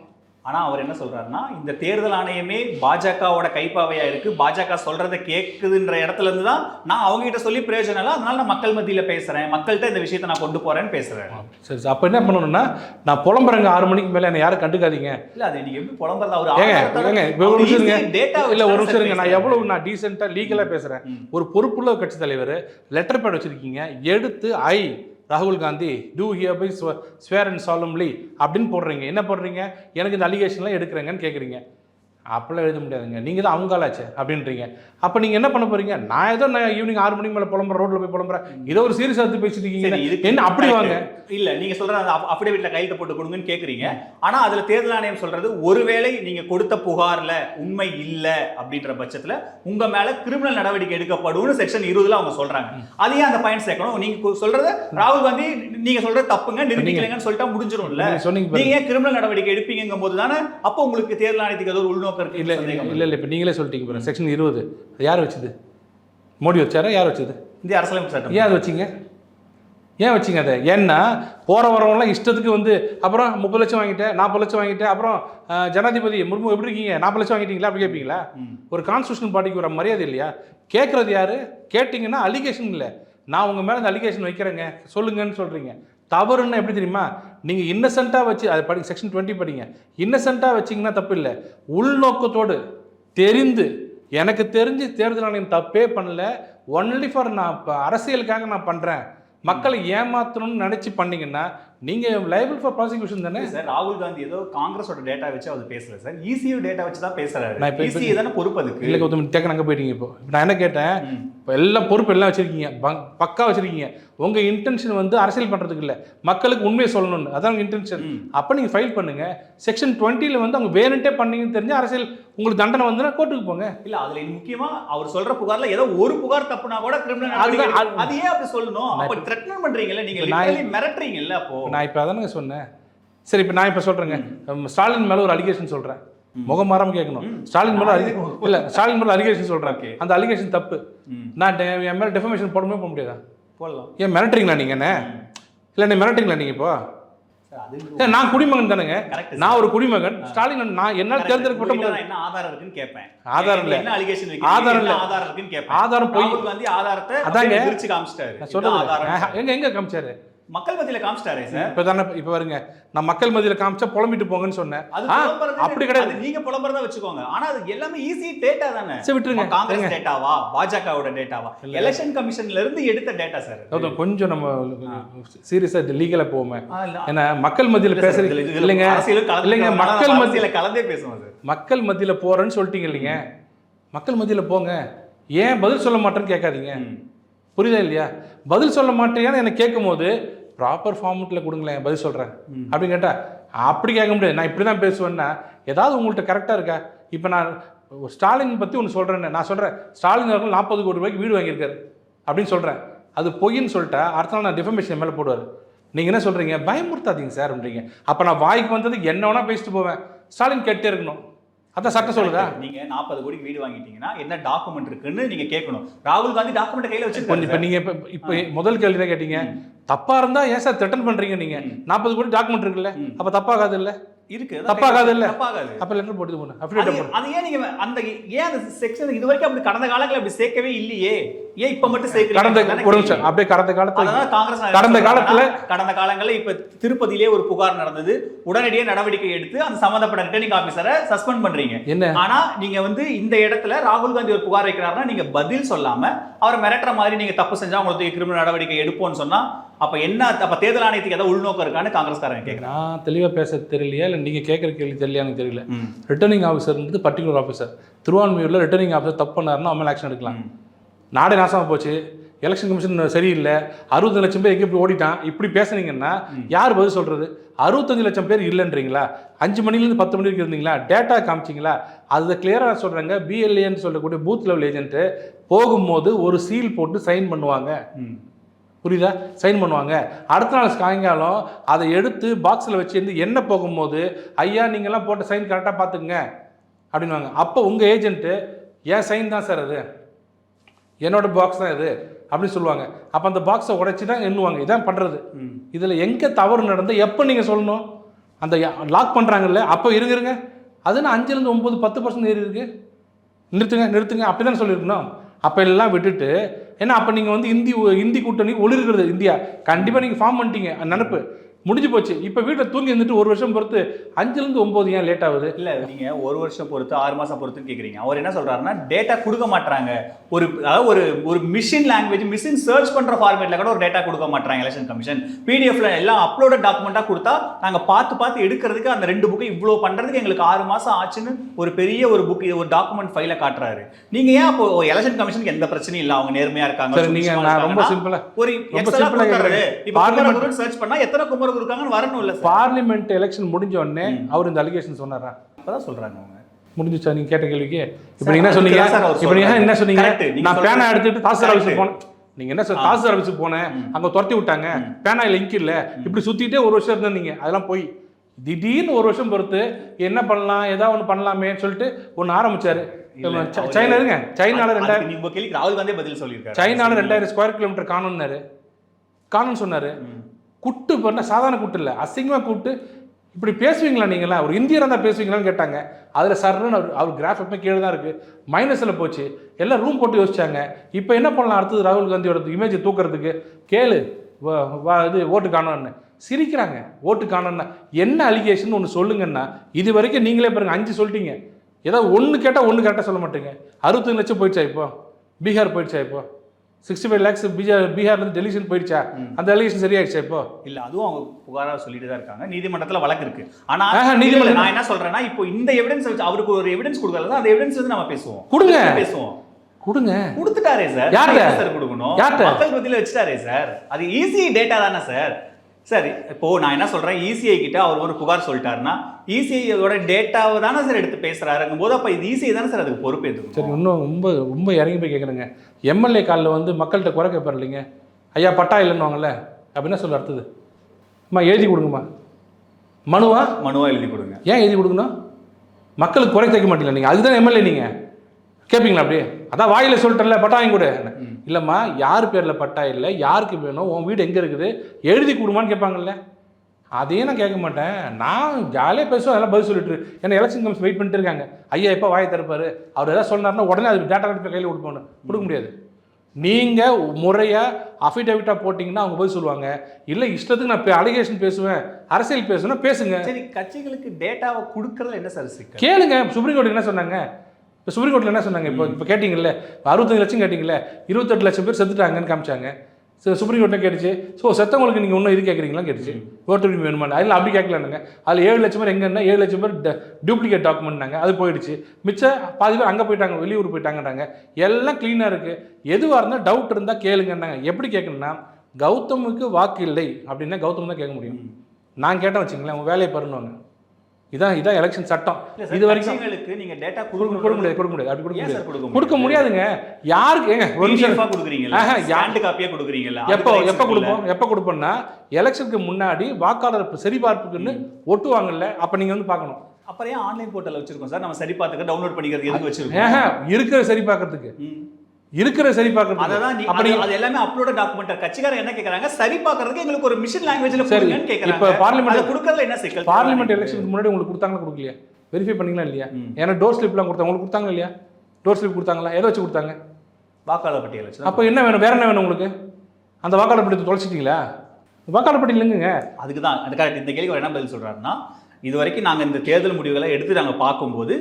ஆனா அவர் என்ன சொல்றாருன்னா இந்த தேர்தல் ஆணையமே பாஜகவோட கைப்பாவையா இருக்கு. பாஜக சொல்றதை கேக்குதுன்ற இடத்துல இருந்து தான் நான் அவங்க கிட்ட சொல்லி பிரயோஜனம் இல்லை. அதனால நான் மக்கள் மத்தியில பேசுறேன். மக்கள்கிட்ட இந்த விஷயத்தை நான் கொண்டு போறேன்னு பேசுறேன். சரி அப்போ என்ன பண்ணணும்னா நான் புலம்புறேங்க. ஆறு மணிக்கு மேலே என்னை யாரும் கண்டுக்காதீங்க. இல்ல அது நீங்க எப்படி புலம்புறது? அவர் data இல்ல ஒரு நிமிஷம் இருங்க. நான். எவ்வளவு நான் டீசெண்டாக லீகலாக பேசுறேன். ம். ஒரு பொறுப்புள்ள கட்சி தலைவர் லெட்டர் பேட் வச்சிருக்கீங்க. எடுத்து ஐ ராகுல் Gandhi do hereby swear and solemnly அப்படின்னு போடுறீங்க. என்ன போடுறீங்க? எனக்கு இந்த அலிகேஷன்லாம் எடுக்கிறேங்கன்னு கேட்குறீங்க அப்பெல்லாம் எழுத முடியாதுங்க. நீங்கள் தான் அவங்களாச்சே அப்படின்றீங்க. அப்போ நீங்கள் என்ன பண்ண போறீங்க? நான் ஏதோ நான் ஈவினிங் ஆறு மணிக்கு மேலே புலம்புறேன் ரோட்டில் போய் புலம்புறேன். இதோ ஒரு சீரியஸ் எடுத்து பேசிட்டு இருக்கீங்க. இதுக்கு என்ன அப்படி வாங்க? இல்ல நீங்க சொல்ற அந்த அஃபிடேவிட்ல கையெழுத்து போட்டு கொடுங்கன்னு கேக்குறீங்க. ஆனா அதுல தேர்தல் ஆணையம் சொல்றது ஒருவேளை நீங்க கொடுத்த புகார்ல உண்மை இல்ல அப்படின்ற பட்சத்துல உங்க மேல கிரிமினல் நடவடிக்கை எடுக்கப்படும்னு செக்ஷன் இருபதுல அவங்க சொல்றாங்க. அதையே அந்த பாயிண்ட் சேர்க்கணும்? நீங்க கு- சொல்றது ராகுல் காந்தி நீங்க சொல்றது தப்புங்க நிரூபிக்கலைங்கன்னு சொல்லிட்டா முடிஞ்சிரும்ல. நீங்க சொன்னீங்க பாருங்க. நீங்க ஏன் கிரிமினல் நடவடிக்கை எடுப்பீங்கும் போது தானே அப்போ உங்களுக்கு தேர்தல் ஆணையத்துக்கு ஏதோ ஒரு உள்நோக்கம் இருக்கு இல்லை இல்லை இல்லை இப்போ நீங்களே சொல்லிட்டீங்க பாருங்க. செக்ஷன் இருபது. யார் வச்சது? மோடி வச்சாரா? யார் வச்சது? இந்திய அரசியலமைப்பு சட்டம். ஏன் அதை வச்சிங்க? ஏன் வச்சிங்க அதை? ஏன்னா போகிற வரவங்களாம் இஷ்டத்துக்கு வந்து அப்புறம் முப்பது லட்சம் வாங்கிட்டேன் நாற்பது லட்சம் வாங்கிட்டேன் அப்புறம் ஜனாதிபதி முர்மு எப்படி இருக்கீங்க? நாற்பது லட்சம் வாங்கிட்டீங்களா? அப்படி கேட்பீங்களா. ஒரு கான்ஸ்டியூஷன் பாடிக்கு ஒரு மரியாதை இல்லையா? கேட்குறது யாரு? கேட்டிங்கன்னா அலிகேஷன் இல்லை. நான் உங்கள் மேலே இந்த அலிகேஷன் வைக்கிறேங்க. சொல்லுங்கன்னு சொல்கிறீங்க தவறுன்னு எப்படி தெரியுமா? நீங்கள் இன்னசென்ட்டாக வச்சு அதை படி செக்ஷன் டுவெண்ட்டி படிங்க. இன்னசென்ட்டாக வச்சிங்கன்னா தப்பு இல்லை உள்நோக்கத்தோடு தெரிந்து எனக்கு தெரிஞ்சு தேர்தல் ஆணையம் தப்பே பண்ணல. ஒன்லி ஃபார் நான் இப்போ அரசியலுக்காக நான் பண்ணுறேன் மக்களை ஏமாத்தணும்னு நினச்சி பண்ணீங்கன்னா நீங்கள் லைபிள் ஃபார் ப்ராசிக்யூஷன் தானே? சார் ராகுல் காந்தி ஏதோ காங்கிரஸோட டேட்டா வச்சு அவர் பேசல சார். இசியூ டேட்டா வச்சு தான் பேசுறாரு. நான் இப்ப- இசிஐ தானே பொறுப்பு அதுக்கு? இல்லை கௌதம் தேக்க அங்கே போயிட்டீங்க இப்போ. நான் என்ன கேட்டேன். இப்போ எல்லாம் பொறுப்பு எல்லாம் வச்சிருக்கீங்க. பக்கா வச்சிருக்கீங்க. உங்க இன்டென்ஷன் வந்து அரசியல் பண்றதுக்கு இல்லை. மக்களுக்கு உண்மையை சொல்லணும்னு. அதான் உங்க இன்டென்ஷன். அப்போ நீங்க ஃபைல் பண்ணுங்க. செக்ஷன் டுவெண்ட்டியில் வந்து அவங்க வேணுன்ட்டே பண்ணீங்கன்னு தெரிஞ்சு அரசியல் உங்களுக்கு தண்டனை வந்துன்னா கோர்ட்டுக்கு போங்க. இல்ல அதுல முக்கியமா அவர் சொல்ற புகார்ல ஏதோ ஒரு புகார் தப்புனா கூட கிரிமினல் அது- ஏன் அப்படி சொல்லணும். அப்ப த்ரெட்டன் பண்றீங்கல்ல நீங்க மிரட்டுறீங்கல்ல அப்போ? நான் இப்போ அதானங்க சொன்னேன். சரி இப்போ நான் இப்போ சொல்கிறேங்க ஸ்டாலின் மேலே ஒரு அலிகேஷன் சொல்கிறேன் முகம் மாறாம கேட்கணும். ஸ்டாலின் மேலே இல்லை ஸ்டாலின் மேலே அலிகேஷன் Okay. அந்த அலிகேஷன் தப்பு. நான் என் மேலே டெஃபமேஷன் போடவே போட முடியாதா? போடலாம். ஏன் மிரட்டுறீங்களா நீங்கள் என்ன? இல்லை என்ன மிரட்டுறீங்களா நீங்கள் இப்போ? சார், நான் குடிமகன் தானேங்க. நான் ஒரு குடிமகன் ஸ்டாலின் நான் என்னால் தேர்ந்தெடுக்கப்பட்ட என்ன ஆதாரம் இருக்குன்னு கேட்பேன் ஆதாரம் இல்ல. என்ன அலிகேஷன் ஆதாரம் இல்ல. ஆதாரம் இருக்குன்னு கேட்பேன் ஆதாரம் பொய். காந்தி ஆதாரத்தை அதாங்க. விரிச்சு காமிச்சிட்டாரு சொல்றது. எங்க எங்க காமிச்சாரு மக்கள் மத்தியில காமிச்சிட்டாரே சார். இப்போ தானே இப்போ வருங்க நான் மக்கள் மத்தியில் காமிச்சா புலம்பிட்டு போங்கன்னு சொன்னேன். அப்படி கிடையாது. நீங்க புலம்புறதா வச்சுக்கோங்க. ஆனா அது எல்லாமே ஈஸி டேட்டா தானே. சரி, விட்டுருங்க. காங்கிரஸ். டேட்டாவா பாஜகவோட டேட்டாவா எலெக்ஷன் கமிஷன்ல இருந்து எடுத்த டேட்டா சார் கொஞ்சம் நம்ம சீரியஸாக இது லீகலாக போவோமே. ஏன்னா மக்கள் மத்தியில் இதுல இல்லைங்க. இல்லைங்க. மக்கள் மத்தியில் கலந்தே பேசுவோம் சார். மக்கள் மத்தியில் போறேன்னு சொல்லிட்டீங்க இல்லைங்க. மக்கள் மத்தியில் போங்க. ஏன் பதில் சொல்ல மாட்டேன்னு கேட்காதீங்க. புரியுதா இல்லையா? பதில் சொல்ல மாட்டேன்னு எனக்கு கேட்கும் போது ப்ராப்பர் ஃபார்மெட்டில் கொடுங்களேன் பதில் சொல்கிறேன் அப்படின்னு கேட்டா அப்படி கேட்க முடியாது. நான் இப்படி தான் பேசுவேன்னா ஏதாவது உங்கள்கிட்ட கரெக்டாக இருக்கா? இப்போ நான் ஸ்டாலின் பற்றி ஒன்று சொல்கிறேன்னு நான் சொல்கிறேன் ஸ்டாலின் அவர்கள் நாற்பது கோடி ரூபாய்க்கு வீடு வாங்கியிருக்காரு அப்படின்னு சொல்கிறேன் அது பொய்ன்னு சொல்லிட்டா அடுத்த நாள் நான் டிஃபர்மேஷன் மேலே போடுவார். நீங்கள் என்ன சொல்கிறீங்க பயமுறுத்தாதீங்க சார் அப்படின்றீங்க. அப்போ நான் வாய்க்கு வந்தது என்ன வேணா பேசிட்டு போவேன். ஸ்டாலின் கேட்டே இருக்கணும். அதான் சட்டம் சொல்லுதா? நீங்க நாற்பது கோடிக்கு வீடு வாங்கிட்டீங்கன்னா என்ன டாக்குமெண்ட் இருக்குன்னு நீங்க கேட்கணும். ராகுல் காந்தி டாக்குமெண்ட் கையில கொஞ்சம் இப்போ நீங்கள் இப்போ இப்போ முதல் கேள்வி தான் கேட்டீங்க தப்பா இருந்தா ஏன் சார் த்ரெட்டன் பண்றீங்க நீங்க? நாற்பது கோடி டாக்குமெண்ட் இருக்குல்ல. அப்ப தப்பாகாது இல்ல இருக்கு. தப்பாகாது இல்ல? தப்பாகாது. அப்ப லெட்டர் போட்டு போன போடு. அது ஏன் நீங்க அந்த ஏன் அந்த செக்ஷன் இது வரைக்கும் அப்படி கடந்த காலத்துல அப்படி சேர்க்கவே இல்லையே? ஏன் இப்ப மட்டும் சேர்க்கிறீங்க? கடந்த ஒரு. நிமிஷம் அப்படியே கடந்த காலத்துல காங்கிரஸ் கடந்த காலத்துல கடந்த காலங்கள்ல இப்ப திருப்பதியிலே ஒரு புகார் நடந்தது. உடனடியே நடவடிக்கை எடுத்து அந்த சம்பந்தப்பட்ட ரிட்டர்னிங் ஆபீசரை சஸ்பெண்ட் பண்றீங்க. என்ன? ஆனா நீங்க வந்து இந்த இடத்துல ராகுல் காந்தி ஒரு புகார் வைக்கிறாருன்னா நீங்க பதில் சொல்லாம அவர் மிரட்டுற மாதிரி நீங்க தப்பு செஞ்சா உங்களுக்கு கிரிமினல் நடவடிக்கை எடுப்போம்னு சொன்னா அப்ப என்ன அப்ப தேர்தல் ஆணையத்துக்கு ஏதாவது உள்நோக்கம் இருக்கான்னு காங்கிரஸ்காரங்க கேட்கறாங்க நான் தெளிவா பேச தெரியலையா? இல்ல நீங்க கேட்குற கேள்வி தெரியலையா எனக்கு தெரியல. ரிட்டர்னிங் ஆஃபீஸர்ன்றது பர்டிகுலர் ஆஃபீஸர் திருவான்மையூர்ல ரிட்டர்னிங் ஆஃபீஸர் தப்பு பண்ணாருன்னா அவன் ஆக்ஷன் எடுக்கலாம். நாடே நாசமா போச்சு. எலெக்ஷன் கமிஷன் சரியில்லை. அறுபது லட்சம் பேர் எங்கே போய் ஓடிட்டான். இப்படி பேசுனீங்கன்னா யார் பதில் சொல்றது? அறுபத்தஞ்சு லட்சம் பேர் இல்லைன்றீங்களா? அஞ்சு மணிலேருந்து பத்து மணி வரைக்கும் இருந்தீங்களா? டேட்டா காமிச்சிங்களா? அதை கிளியராக சொல்கிறாங்க பிஎல்ஏன்னு சொல்லக்கூடிய பூத் லெவல் ஏஜென்ட்டு போகும்போது ஒரு சீல் போட்டு சைன் பண்ணுவாங்க. புரியுதா? சைன் பண்ணுவாங்க. அடுத்த நாள் சாயங்காலம் அதை எடுத்து பாக்ஸில் வச்சிருந்து என்ன போகும்போது? ஐயா நீங்கள்லாம் போட்ட சைன் கரெக்டாக பார்த்துக்குங்க. அப்படின்வாங்க அப்போ உங்கள் ஏஜென்ட்டு என் சைன் தான் சார் அது? என்னோட பாக்ஸ் தான் இது அப்படின்னு சொல்லுவாங்க. அப்போ அந்த பாக்ஸை உடைச்சி தான் எண்ணுவாங்க. இதான் பண்ணுறது இதில் எங்கே தவறு நடந்து எப்போ நீங்கள் சொல்லணும்? அந்த லாக் பண்ணுறாங்கல்ல அப்போ இருங்க இருங்க. அதுன்னு அஞ்சுலேருந்து ஒம்பது பத்து பர்சன்ட் ஏறி இருக்கு. நிறுத்துங்க நிறுத்துங்க. அப்படி தானே சொல்லியிருக்கணும். அப்போ எல்லாம் விட்டுட்டு ஏன்னா அப்போ நீங்கள் வந்து இந்தி இந்தி கூட்டணி ஒளிர்கிறது இந்தியா. கண்டிப்பாக நீங்கள் ஃபார்ம் பண்ணிட்டீங்க. நினப்பு. முடிஞ்சு போச்சு. இப்போ வீட்டில் தூங்கி இருந்துட்டு ஒரு வருஷம் பொறுத்து அஞ்சுலேருந்து ஒம்பது ஏன் லேட் ஆகுது? இல்ல நீங்க ஒரு வருஷம் பொறுத்து ஆறு மாசம் பொறுத்துன்னு கேக்குறீங்க. அவர் என்ன சொல்றாருன்னா டேட்டா கொடுக்க மாட்டாங்க ஒரு அதாவது ஒரு ஒரு மிஷின் லாங்குவேஜ் மிஷின் சர்ச் பண்ற ஃபார்மேட்ல கூட ஒரு டேட்டா கொடுக்க மாட்டாங்க எலெக்ஷன் கமிஷன் பிடிஎஃப்ல எல்லாம் அப்லோடட் டாக்குமெண்டா கொடுத்தா நாங்க பார்த்து பார்த்து எடுக்கிறதுக்கு அந்த ரெண்டு புக்கு இவ்வளோ பண்றதுக்கு எங்களுக்கு ஆறு மாசம் ஆச்சுன்னு ஒரு பெரிய ஒரு புக் ஒரு டாக்குமெண்ட் ஃபைல காட்டுறாரு. நீங்க ஏன் அப்போ எலெக்ஷன் கமிஷனுக்கு எந்த பிரச்சனையும் இல்ல அவங்க நேர்மையா இருக்காங்க ரொம்ப இருக்காங்கன்னா, சிம்பிளா ஒரு ரொம்ப. இப்போ சர்ச் பண்ணா எத்தனை குமரகுரு இருக்காங்கன்னு வரணும் இல்ல பார்லிமெண்ட் எலெக்ஷன் முடிஞ்ச உடனே அவர் இந்த அலிகேஷன் சொன்னாரா? இப்பதான் சொல்றாங்க அவங்க. முடிஞ்சுச்சா நீங்க கேட்ட கேள்விக்கு? இப்போ என்ன சொன்னீங்க? இப்போ. என்ன சொன்னீங்க? நான் பேனா எடுத்துட்டு தாசில்தார் Correct. போனேன் நீங்க என்ன சார் தாசில்தார் ஆஃபீஸுக்கு போனேன் அங்க துரத்தி விட்டாங்க. பேனா இல்ல. இங்க் இல்ல இப்படி சுத்திட்டே ஒரு வருஷம் இருந்தீங்க அதெல்லாம் போய் திடீர்னு ஒரு வருஷம் பொறுத்து என்ன பண்ணலாம் ஏதாவது ஒன்று பண்ணலாமேன்னு சொல்லிட்டு ஒன்று ஆரம்பிச்சாரு. சைனா இருங்க. சைனால ரெண்டாயிரம் கேள்விக்கு ராகுல் காந்தே பதில் சொல்லியிருக்காரு. சைனால ரெண்டாயிரம் ஸ்கொயர் கிலோமீட்டர் காணும்னாரு. காணும்னு சொன்னாரு. குட்டு பண்ண சாதாரண குட்டு இல்லை அசிங்கமாக கூப்பிட்டு இப்படி பேசுவீங்களா நீங்களா ஒரு இந்தியராக இருந்தால் பேசுவீங்களான்னு கேட்டாங்க. அதில் சர்ன்னு அவர் அவர் கிராஃப் எப்பவுமே கீழே தான் இருக்குது மைனஸில் போச்சு. எல்லாம் ரூம் போட்டு யோசிச்சாங்க. இப்போ என்ன பண்ணலாம் அடுத்தது ராகுல் காந்தியோட இமேஜை தூக்குறதுக்கு? கேளு. வா- வா இது ஓட்டு காணோன்னு. சிரிக்கிறாங்க. ஓட்டு காணோன்னா. என்ன அலிகேஷன் ஒன்று சொல்லுங்கன்னா இது வரைக்கும் நீங்களே பாருங்கள் அஞ்சு சொல்லிட்டீங்க. ஏதாவது ஒன்று கேட்டால் ஒன்று கரெக்டாக சொல்ல மாட்டீங்க. அறுபத்தஞ்சு லட்சம் போயிடுச்சா இப்போ? பீகார் போயிடுச்சா இப்போ? சிக்ஸ்டி ஃபைவ் லேக்ஸ் பீகார் பீகார்லேருந்து டெலிஷன் போயிடுச்சா? அந்த அலிகேஷன் சரியாயிடுச்சா இப்போ? இல்ல அதுவும் அவங்க புகாரா சொல்லிட்டு தான் இருக்காங்க. நீதிமன்றத்துல வழக்கு இருக்கு. ஆனா ஆஹா, இல்ல, நீதிமன்றம் நான் என்ன சொல்றேன்னா இப்போ இந்த எவிடன்ஸ் வச்சு அவருக்கு ஒரு எவிடன்ஸ் கொடுக்கறது அந்த எவிடன்ஸ் வந்து நம்ம பேசுவோம். கொடுங்க. பேசுவோம்? கொடுங்க. கொடுத்துட்டாரே சார் யார்கிட்ட? சார் கொடுக்கணும்? யார்கிட்ட? மக்கள் மத்தியில வச்சுட்டாரே சார் அது ஈஸி டேட்டா தானே சார் சரி இப்போ நான் என்ன சொல்றேன்? இசிஐ கிட்ட அவர் ஒரு புகார் சொல்லிட்டாருன்னா இசிஐயோட டேட்டாவை தானே சார் எடுத்து பேசுறாருங்கும் போது அப்ப இது இசிஐ தானே சார் அதுக்கு பொறுப்பு எதுவும் சரி இன்னும் ரொம்ப ரொம்ப இறங்கி போய் கேட்குறேங்க எம்எல்ஏ காலில் வந்து மக்கள்கிட்ட குறை கேட்பார் இல்லைங்க. ஐயா பட்டா இல்லைன்னுவாங்கல்ல அப்படி என்ன சொல்ல அடுத்தது அம்மா எழுதி கொடுங்கம்மா. மனுவா? மனுவா எழுதி கொடுங்க. ஏன் எழுதி கொடுக்கணும்? மக்களுக்கு குறை தைக்க மாட்டீங்களா நீங்கள் அதுதான் எம்எல்ஏ நீங்கள் கேட்பீங்களா அப்படியே? அதான் வாயில் சொல்லிட்டேன்ல பட்டா வாங்கி கொடு. இல்லைம்மா யார் பேரில் பட்டா இல்லை? யாருக்கு வேணும்? உன் வீடு எங்கே இருக்குது? எழுதி கொடுமான்னு கேட்பாங்கல்ல. அதையும் நான் கேட்க மாட்டேன். நான் ஜாலியாக பேசுவேன் அதெல்லாம் பதில் சொல்லிட்டு. ஏன்னா எலெக்ஷன் கமிஷன் வெயிட் பண்ணிட்டு இருக்காங்க. ஐயா எப்போ வாயை திறப்பாரு? அவர் ஏதாவது சொன்னார்னா உடனே அது டேட்டா எடுத்து கையில் கொடுப்போன்னு கொடுக்க முடியாது. நீங்கள் முறையாக அஃபிடவிட்டாக போட்டிங்கன்னா அவங்க பதில் சொல்லுவாங்க. இல்லை இஷ்டத்துக்கு நான் அலிகேஷன் பேசுவேன் அரசியல் பேசுவேன்னா பேசுங்க. சரி கட்சிகளுக்கு டேட்டாவை கொடுக்கறதுல என்ன சார் சிக்கல் கேளுங்க. சுப்ரீம் கோர்ட் என்ன சொன்னாங்க? இப்போ சுப்ரீம் கோர்ட்டில் என்ன சொன்னாங்க? இப்போ இப்போ கேட்டிங்கல்ல அறுபத்தஞ்சு லட்சம் கேட்டிங்கல்ல இருபத்தெட்டு லட்சம் பேர் செத்துட்டாங்கன்னு காமிச்சாங்க. சுப்ரீம் கோர்ட்டில் கேட்டுச்சு. ஸோ செத்தவங்களுக்கு நீங்கள் இன்னும் இது கேட்குறீங்களா கேட்டுச்சு. ஓட்டு உரிமை வேணுமா அதில் அப்படி கேட்கலானுங்க அதில் ஏழு லட்சம் பேர் எங்கன்னா ஏழு லட்சம் பேர் டூப்ளிகேட் டாக்குமெண்ட்னாங்க அது போயிடுச்சு. மிச்சம் பாதி பேர் அங்கே போயிட்டாங்க வெளியூர் போயிட்டாங்கன்றாங்க. எல்லாம் க்ளீனாக இருக்குது எதுவாக இருந்தால் டவுட் இருந்தால் கேளுங்கன்னாங்க எப்படி கேட்கணும்னா கௌதமுக்கு வாக்கு இல்லை அப்படின்னா கௌதம் தான் கேட்க முடியும். நான் கேட்டேன் வச்சுங்களேன் உங்கள் வேலையை பாருன்னுவாங்க இதான் இதான் எலெக்ஷன் சட்டம். இது வரைக்கும் நீங்க டேட்டா கொடுக்க கொடுக்க முடியாது கொடுக்க முடியாது அப்படி கொடுக்க முடியாது. கொடுக்க முடியாதுங்க. யாருக்கு ஏங்க ஒரு நிமிஷம். யா- ஸ்டாண்ட் காப்பியா கொடுக்குறீங்கல்ல? எப்போ எப்போ? கொடுப்போம்? எப்போ கொடுப்போம்னா எலெக்ஷனுக்கு முன்னாடி வாக்காளர் சரிபார்ப்புக்குன்னு ஒட்டுவாங்கல்ல அப்போ நீங்கள் வந்து பார்க்கணும். அப்புறம் ஏன் ஆன்லைன் போர்ட்டல் வச்சிருக்கோம் சார்? நம்ம சரி பார்த்துக்க டவுன்லோட் பண்ணிக்கிறது எதுக்கு வச்சிருக்கோம்? இருக்கிற சரி பார்க்கறதுக்கு. இருக்கிற சரி பார்க்கறதுக்கு அததான் நீ- அப்படி அது- எல்லாமே அப்லோட டாக்குமெண்ட் கட்சிக்காரங்க என்ன கேக்குறாங்க? சரி பார்க்கறதுக்கு எங்களுக்கு ஒரு மிஷின் லாங்குவேஜ்ல கொடுங்கன்னு கேக்குறாங்க. இப்ப அதை கொடுக்கறதுல என்ன சிக்கல்? பார்லிமெண்ட் எலெக்ஷனுக்கு முன்னாடி உங்களுக்கு கொடுத்தாங்களா கொடுக்கலையா? வெரிஃபை பண்ணீங்களா இல்லையா. ஏன்னா டோர் ஸ்லிப்லாம் கொடுத்தாங்க உங்களுக்கு கொடுத்தாங்களா இல்லையா? டோர் ஸ்லிப் கொடுத்தாங்களா? எதை வச்சு கொடுத்தாங்க? வாக்காளர் பட்டியல் அப்போ என்ன வேணும்? வேற என்ன வேணும் உங்களுக்கு? அந்த வாக்காளர் பட்டியலை தொலைச்சிட்டீங்களா? வாக்காளர் பட்டியல் இல்லைங்க அதுக்கு தான் இந்த கேள்வி என்ன பதில் சொல்றாருன்னா இது வரைக்கும் நாங்கள் இந்த தேர்தல் முடிவுகளை எடுத்து நாங்கள் பார்க்கும்போது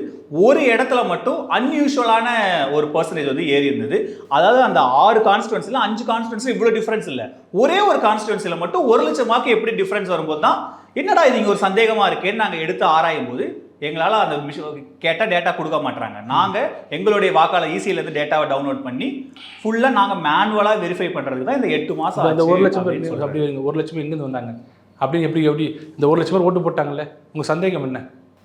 ஒரு இடத்துல மட்டும் அன்யூஷுவலான ஒரு பர்சன்டேஜ் வந்து ஏறி இருந்தது. அதாவது அந்த ஆறு கான்ஸ்டுவன்சியில் அஞ்சு கான்ஸ்டுவன்சியில் இவ்வளோ டிஃப்ரென்ஸ் இல்லை. ஒரே ஒரு கான்ஸ்டுவன்சியில் மட்டும் ஒரு லட்சம் வாக்கு எப்படி டிஃப்ரென்ஸ் வரும்போது தான் என்னடா இது இங்கே ஒரு சந்தேகமாக இருக்கேன்னு நாங்கள் எடுத்து ஆராயும் போது எங்களால் அந்த கேட்டால் டேட்டா கொடுக்க மாட்றாங்க. நாங்கள் எங்களுடைய வாக்காளர் ஈஸியிலேருந்து டேட்டாவை டவுன்லோட் பண்ணி ஃபுல்லாக நாங்கள் மேனுவலாக வெரிஃபை பண்ணுறதுக்கு தான் இந்த எட்டு மாதம் ஒரு லட்சம். ஒரு லட்சம் எங்கேருந்து வந்தாங்க. அப்படின்னு எப்படி எப்படி இந்த ஒரு லட்சம் பேர் ஓட்டு போட்டாங்கல்ல? உங்க சந்தேகம் என்ன?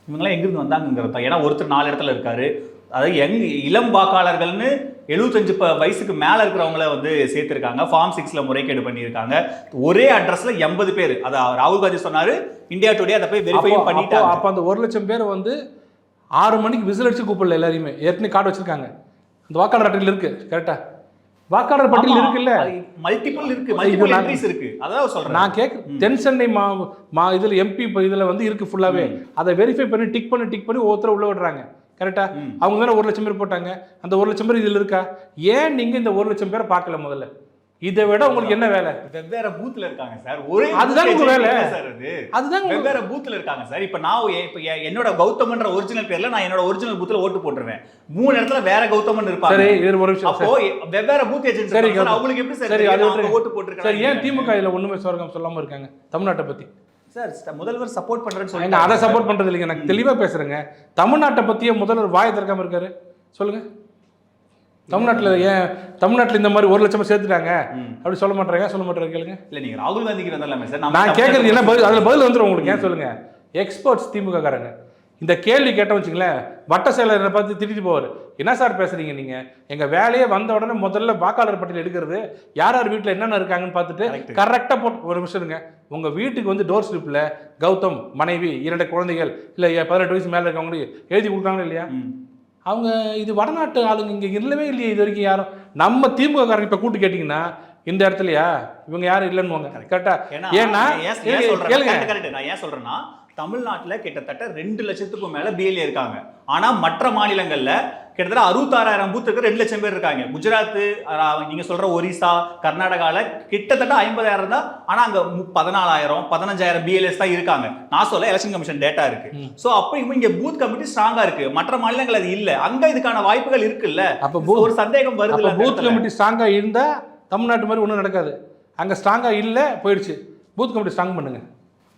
இவங்கெல்லாம் எங்கிருந்து வந்தாங்கிறது ஏன்னா ஒருத்தர் நாலு இடத்துல இருக்காரு. அதாவது யங் இளம் வாக்காளர்கள்னு எழுபத்தஞ்சு ப வயசுக்கு மேலே இருக்கிறவங்கள வந்து சேர்த்துருக்காங்க. ஃபார்ம் சிக்ஸில் முறைகேடு பண்ணியிருக்காங்க. ஒரே அட்ரஸில் எண்பது பேர். அதை ராகுல் காந்தி சொன்னாரு இந்தியா டுடே அதை போய் அப்போ வெரிஃபை அப்போ அந்த ஒரு லட்சம் பேர் வந்து ஆறு மணிக்கு விசில் அடிச்சு கூப்பிடல எல்லாரையுமே. ஏற்கனவே கார்டு வச்சிருக்காங்க. அந்த வாக்காளர் அட்டையில் இருக்கு கரெக்டா வாக்காளர் பட்டியல் இருக்குல்ல? மல்டிபிள் இருக்கு மல்டிபிள் என்ட்ரிஸ் இருக்கு. அதான் சொல்றேன். நான் கேட்க தென் சென்னை மா மா இதில் எம்பி இதில் வந்து இருக்கு ஃபுல்லாகவே அதை வெரிஃபை பண்ணி டிக் பண்ணி டிக் பண்ணி ஒவ்வொருத்தர உள்ள விடுறாங்க. கரெக்டா. அவங்க தானே ஒரு லட்சம் பேர் போட்டாங்க. அந்த ஒரு லட்சம் பேர் இதில் இருக்கா? ஏன் நீங்கள் இந்த ஒரு லட்சம் பேரை பார்க்கல முதல்ல? இதை விட உங்களுக்கு என்ன வேலை? வெவ்வேறு பூத்ல இருக்காங்க சார். ஒரே அதுதான் உங்க வேலை. சார் அது? அதுதான் வெவ்வேறு பூத்ல இருக்காங்க சார். இப்போ நான் இப்போ என்னோட கௌதம்ன்ற ஒரிஜினல் பேர்ல நான் என்னோட ஒரிஜினல் பூத்ல ஓட்டு போட்டுருவேன். மூணு இடத்துல வேற கௌதமன் இருப்பாங்க. சரி இது ஒரு விஷயம் அப்போ வெவ்வேறு பூத் ஏஜென்ட் சரி. அவங்களுக்கு எப்படி சார் அது. ஓட்டு போட்டுருக்காங்க சரி ஏன் திமுக இதில் ஒன்றுமே சுவர்க்கம் சொல்லாமல் இருக்காங்க? தமிழ்நாட்டை பற்றி சார் முதல்வர் சப்போர்ட் பண்றேன்னு ஏங்க சொல்லி அதை சப்போர்ட் பண்ணுறது இல்லைங்க எனக்கு தெளிவாக பேசுகிறேங்க தமிழ்நாட்டை பற்றிய முதல்வர் வாயை திறக்காம இருக்காரு. சொல்லுங்க. தமிழ்நாட்டில் ஏன் தமிழ்நாட்டில் இந்த மாதிரி ஒரு லட்சம் பேர் சேர்த்துட்டாங்க அப்படி சொல்ல மாட்டாங்க சொல்ல மாட்டாங்க கேளுங்க. இல்ல நீங்க ராகுல் காந்திக்கு வந்தலாமே சார் நான் கேட்கறது என்ன பதில் அதில் பதில் வந்துடும் உங்களுக்கு ஏன் சொல்லுங்க? எக்ஸ்பர்ட்ஸ் திமுக காரங்க இந்த கேள்வி கேட்டோம் வச்சுங்களேன் வட்ட செயலரை பார்த்து திட்டிட்டு போவார். என்ன சார் பேசுறீங்க நீங்க? எங்க வேலையே வந்த உடனே முதல்ல வாக்காளர் பட்டியல் எடுக்கிறது யார் யார் வீட்டில் என்னென்ன இருக்காங்கன்னு பார்த்துட்டு. கரெக்டாக போட்டு ஒரு நிமிஷம் இருங்க. உங்க வீட்டுக்கு வந்து டோர் ஸ்லிப்பில் கௌதம் மனைவி இரண்டு குழந்தைகள் இல்லை பதினெட்டு வயசு மேலே இருக்கவங்களுக்கு எழுதி கொடுத்தாங்களா இல்லையா. அவங்க இது வடநாட்டு ஆளுங்க இங்கே இல்லவே இல்லையே இது வரைக்கும் யாரும். நம்ம திமுக காரங்க இப்போ கூட்டு கேட்டிங்கன்னா இந்த இடத்துலயா? இவங்க யாரும் இல்லைன்னு கரெக்டா ஏன்னா நான் ஏன். நான் சொல்றேன்னா தமிழ்நாட்டுல கிட்டத்தட்ட ரெண்டு லட்சத்துக்கும் மேல பிஎல்ஏ இருக்காங்க. ஆனா மற்ற மாநிலங்கள்ல கிட்டத்தட்ட அறுபத்தாறாயிரம் பூத்துக்கு ரெண்டு லட்சம் பேர் இருக்காங்க. குஜராத் அஹ், நீங்க சொல்ற ஒரிசா கர்நாடகால கிட்டத்தட்ட ஐம்பதாயிரம் தான். ஆனா அங்க மு- பதினாலாயிரம் பதினஞ்சாயிரம் பிஎல்எஸ் தான் இருக்காங்க. நான் சொல்ல எலெக்ஷன் கமிஷன் டேட்டா இருக்கு. சோ அப்ப இவங்க இங்க பூத் கமிட்டி ஸ்ட்ராங்கா இருக்கு. மற்ற மாநிலங்கள் அது இல்ல. அங்க இதுக்கான வாய்ப்புகள் இருக்குல்ல. அப்ப ஒரு சந்தேகம் வருது பூத் கமிட்டி ஸ்ட்ராங்காக இருந்தால் தமிழ்நாட்டு மாதிரி ஒன்றும் நடக்காது. அங்கே ஸ்ட்ராங்காக இல்லை போயிடுச்சு. பூத் கமிட்டி ஸ்ட்ராங் பண்ணுங்க.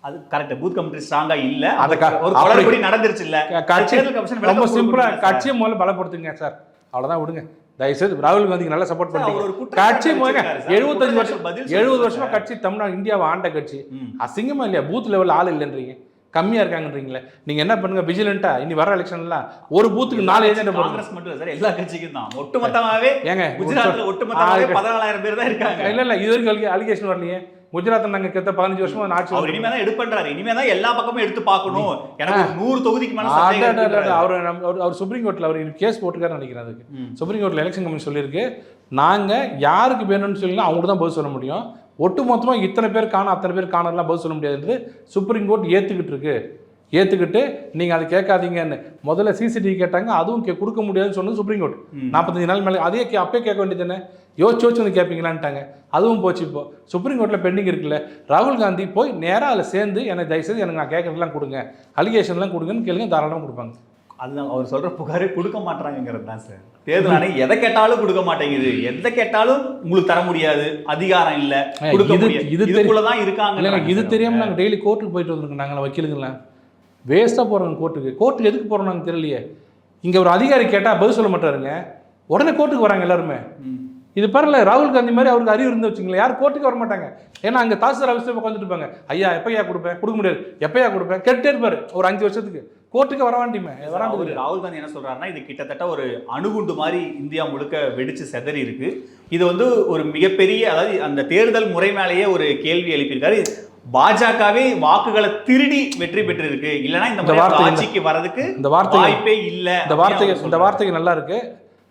அது கரெக்ட் பூத் கமிட்டி ஸ்ட்ராங்கா இல்ல. அத க- ஒரு அப்படி- குளறுபடி நடந்துருச்சு இல்ல. கட்சி ரொம்ப சார். கட்சியை முதல்ல பலப்படுத்துங்க சார். அவ்வளோதான் விடுங்க. தயவுசெய்து ராகுல் காந்திக்கு நல்லா சப்போர்ட் குற்றச்சாட்டு கட்சி. எழுபத்தஞ்சு வருஷம் எழுபது வருஷமா. கட்சி தமிழ்நாடு இந்தியாவை ஆண்ட கட்சி. அசிங்கமா இல்லையா? பூத் லெவல் ஆள் இல்லைன்றீங்க. கம்மியா இருக்காங்கன்றீங்களே. நீங்க என்ன பண்ணுங்க? விஜிலண்டா இனி வர எலெக்ஷன்லாம் ஒரு பூத்துக்கு நாலு ஏஜென்ட் காங்கிரஸ் மட்டும் சார். எல்லா கட்சிக்கும் தான். ஒட்டுமொத்தமாவே ஏங்க குஜராத்ல ஒட்டுமொத்தமாவே பதினாலாயிரம் பேர் தான் இருக்காங்க. இல்ல இல்ல இது வரைக்கும் அலிகேஷன் வரலையே. குஜராத்ல நாங்க கிட்ட பதினஞ்சு வருஷமா ஆட்சி அவர் இனிமே தான் எடுப்பண்றாரு இனிமே தான் எல்லா பக்கமும் எடுத்து பார்க்கணும். எனக்கு நூறு தொகுதிக்கு மேல. அவர் அவர் சுப்ரீம் கோர்ட்ல அவர் கேஸ் போட்டிருக்காருன்னு நினைக்கிறேன் அதுக்கு. சுப்ரீம் கோர்ட்ல எலெக்ஷன் கமிஷன் சொல்லியிருக்கு. நாங்க யாருக்கு வேணும்னு சொல்லி அவங்க தான் பதில் சொல்ல முடியும். ஒட்டு மொத்தமா இத்தனை பேர் காணும் அத்தனை பேர் காணலாம் பதில் சொல்ல முடியாதுன்றது சுப்ரீம் கோர்ட் ஏத்துக்கிட்டு இருக்கு. ஏத்துக்கிட்டு நீங்க அதை கேட்காதீங்கன்னு. முதல்ல சிசிடிவி கேட்டாங்க அதுவும் கொடுக்க முடியாதுன்னு சொன்னது சுப்ரீம் கோர்ட். நாற்பத்தஞ்சு நாள் மேலே அதே அப்பயே கேட்க வேண்டியது தானே? யோசிச்சு யோசிச்சு வந்து கேட்பீங்களான்ட்டாங்க அதுவும் போச்சு இப்போ. சுப்ரீம் கோர்ட்டில் பெண்டிங் இருக்குல்ல. ராகுல் காந்தி போய் நேராக அதில் சேர்ந்து எனக்கு தயவுசெய்து எனக்கு நான் கேட்கறதுலாம் கொடுங்க. அலிகேஷன்லாம் கொடுங்கன்னு கேளுங்க தாராளமாக கொடுப்பாங்க. அதுதான் அவர் சொல்ற புகாரே கொடுக்க மாட்டாங்கிறது தான் சார். தேர்தல் ஆணையம் எதை கேட்டாலும் கொடுக்க மாட்டேங்குது. எதை கேட்டாலும் உங்களுக்கு தர முடியாது. அதிகாரம் இல்ல. கொடுக்க இது- முடியாது. இது தெரி- இதுக்குள்ளதான் இருக்காங்க இது தெரியாமல் நாங்கள் டெய்லி கோர்ட்டுக்கு போயிட்டு வந்திருக்கோம். நாங்கள் வக்கீலுங்களாம் வேஸ்ட்டாக போகிறோங்க கோர்ட்டுக்கு கோர்ட்டுக்கு எதுக்கு போகிறோம் நாங்கள் தெரியலையே. இங்கே ஒரு அதிகாரி கேட்டால் பதில் சொல்ல மாட்டாருங்க. உடனே கோர்ட்டுக்கு வராங்க எல்லாருமே. இது பாருங்கள ராகுல் காந்தி மாதிரி அவருக்கு அறிவு இருந்து வச்சுங்களேன் யாரும் கோர்ட்டுக்கு வர மாட்டாங்க. ஏன்னா அங்கே தாசில்தார் ஆஃபீஸில் உட்காந்துட்டு இருப்பாங்க. ஐயா எப்பயா கொடுப்பேன் கொடுக்க முடியாது. எப்பயா கொடுப்பேன் கேட்டே இருப்பாரு. ஒரு அஞ்சு வருஷத்துக்கு. கோர்ட்டுக்கு வர வேண்டியமே ராகுல் காந்தி என்ன சொல்றாருன்னா இது கிட்டத்தட்ட ஒரு அணுகுண்டு மாதிரி இந்தியா முழுக்க வெடிச்சு செதறி இருக்கு. இது வந்து ஒரு மிகப்பெரிய அதாவது அந்த தேர்தல் முறை மேலேயே ஒரு கேள்வி எழுப்பியிருக்காரு. பாஜகவே வாக்குகளை திருடி வெற்றி பெற்று இருக்கு இல்லைன்னா இந்த வார்த்தை ஆட்சிக்கு வரதுக்கு இந்த வார்த்தை வாய்ப்பே இல்ல இந்த வார்த்தைகள் இந்த வார்த்தைகள் நல்லா இருக்கு.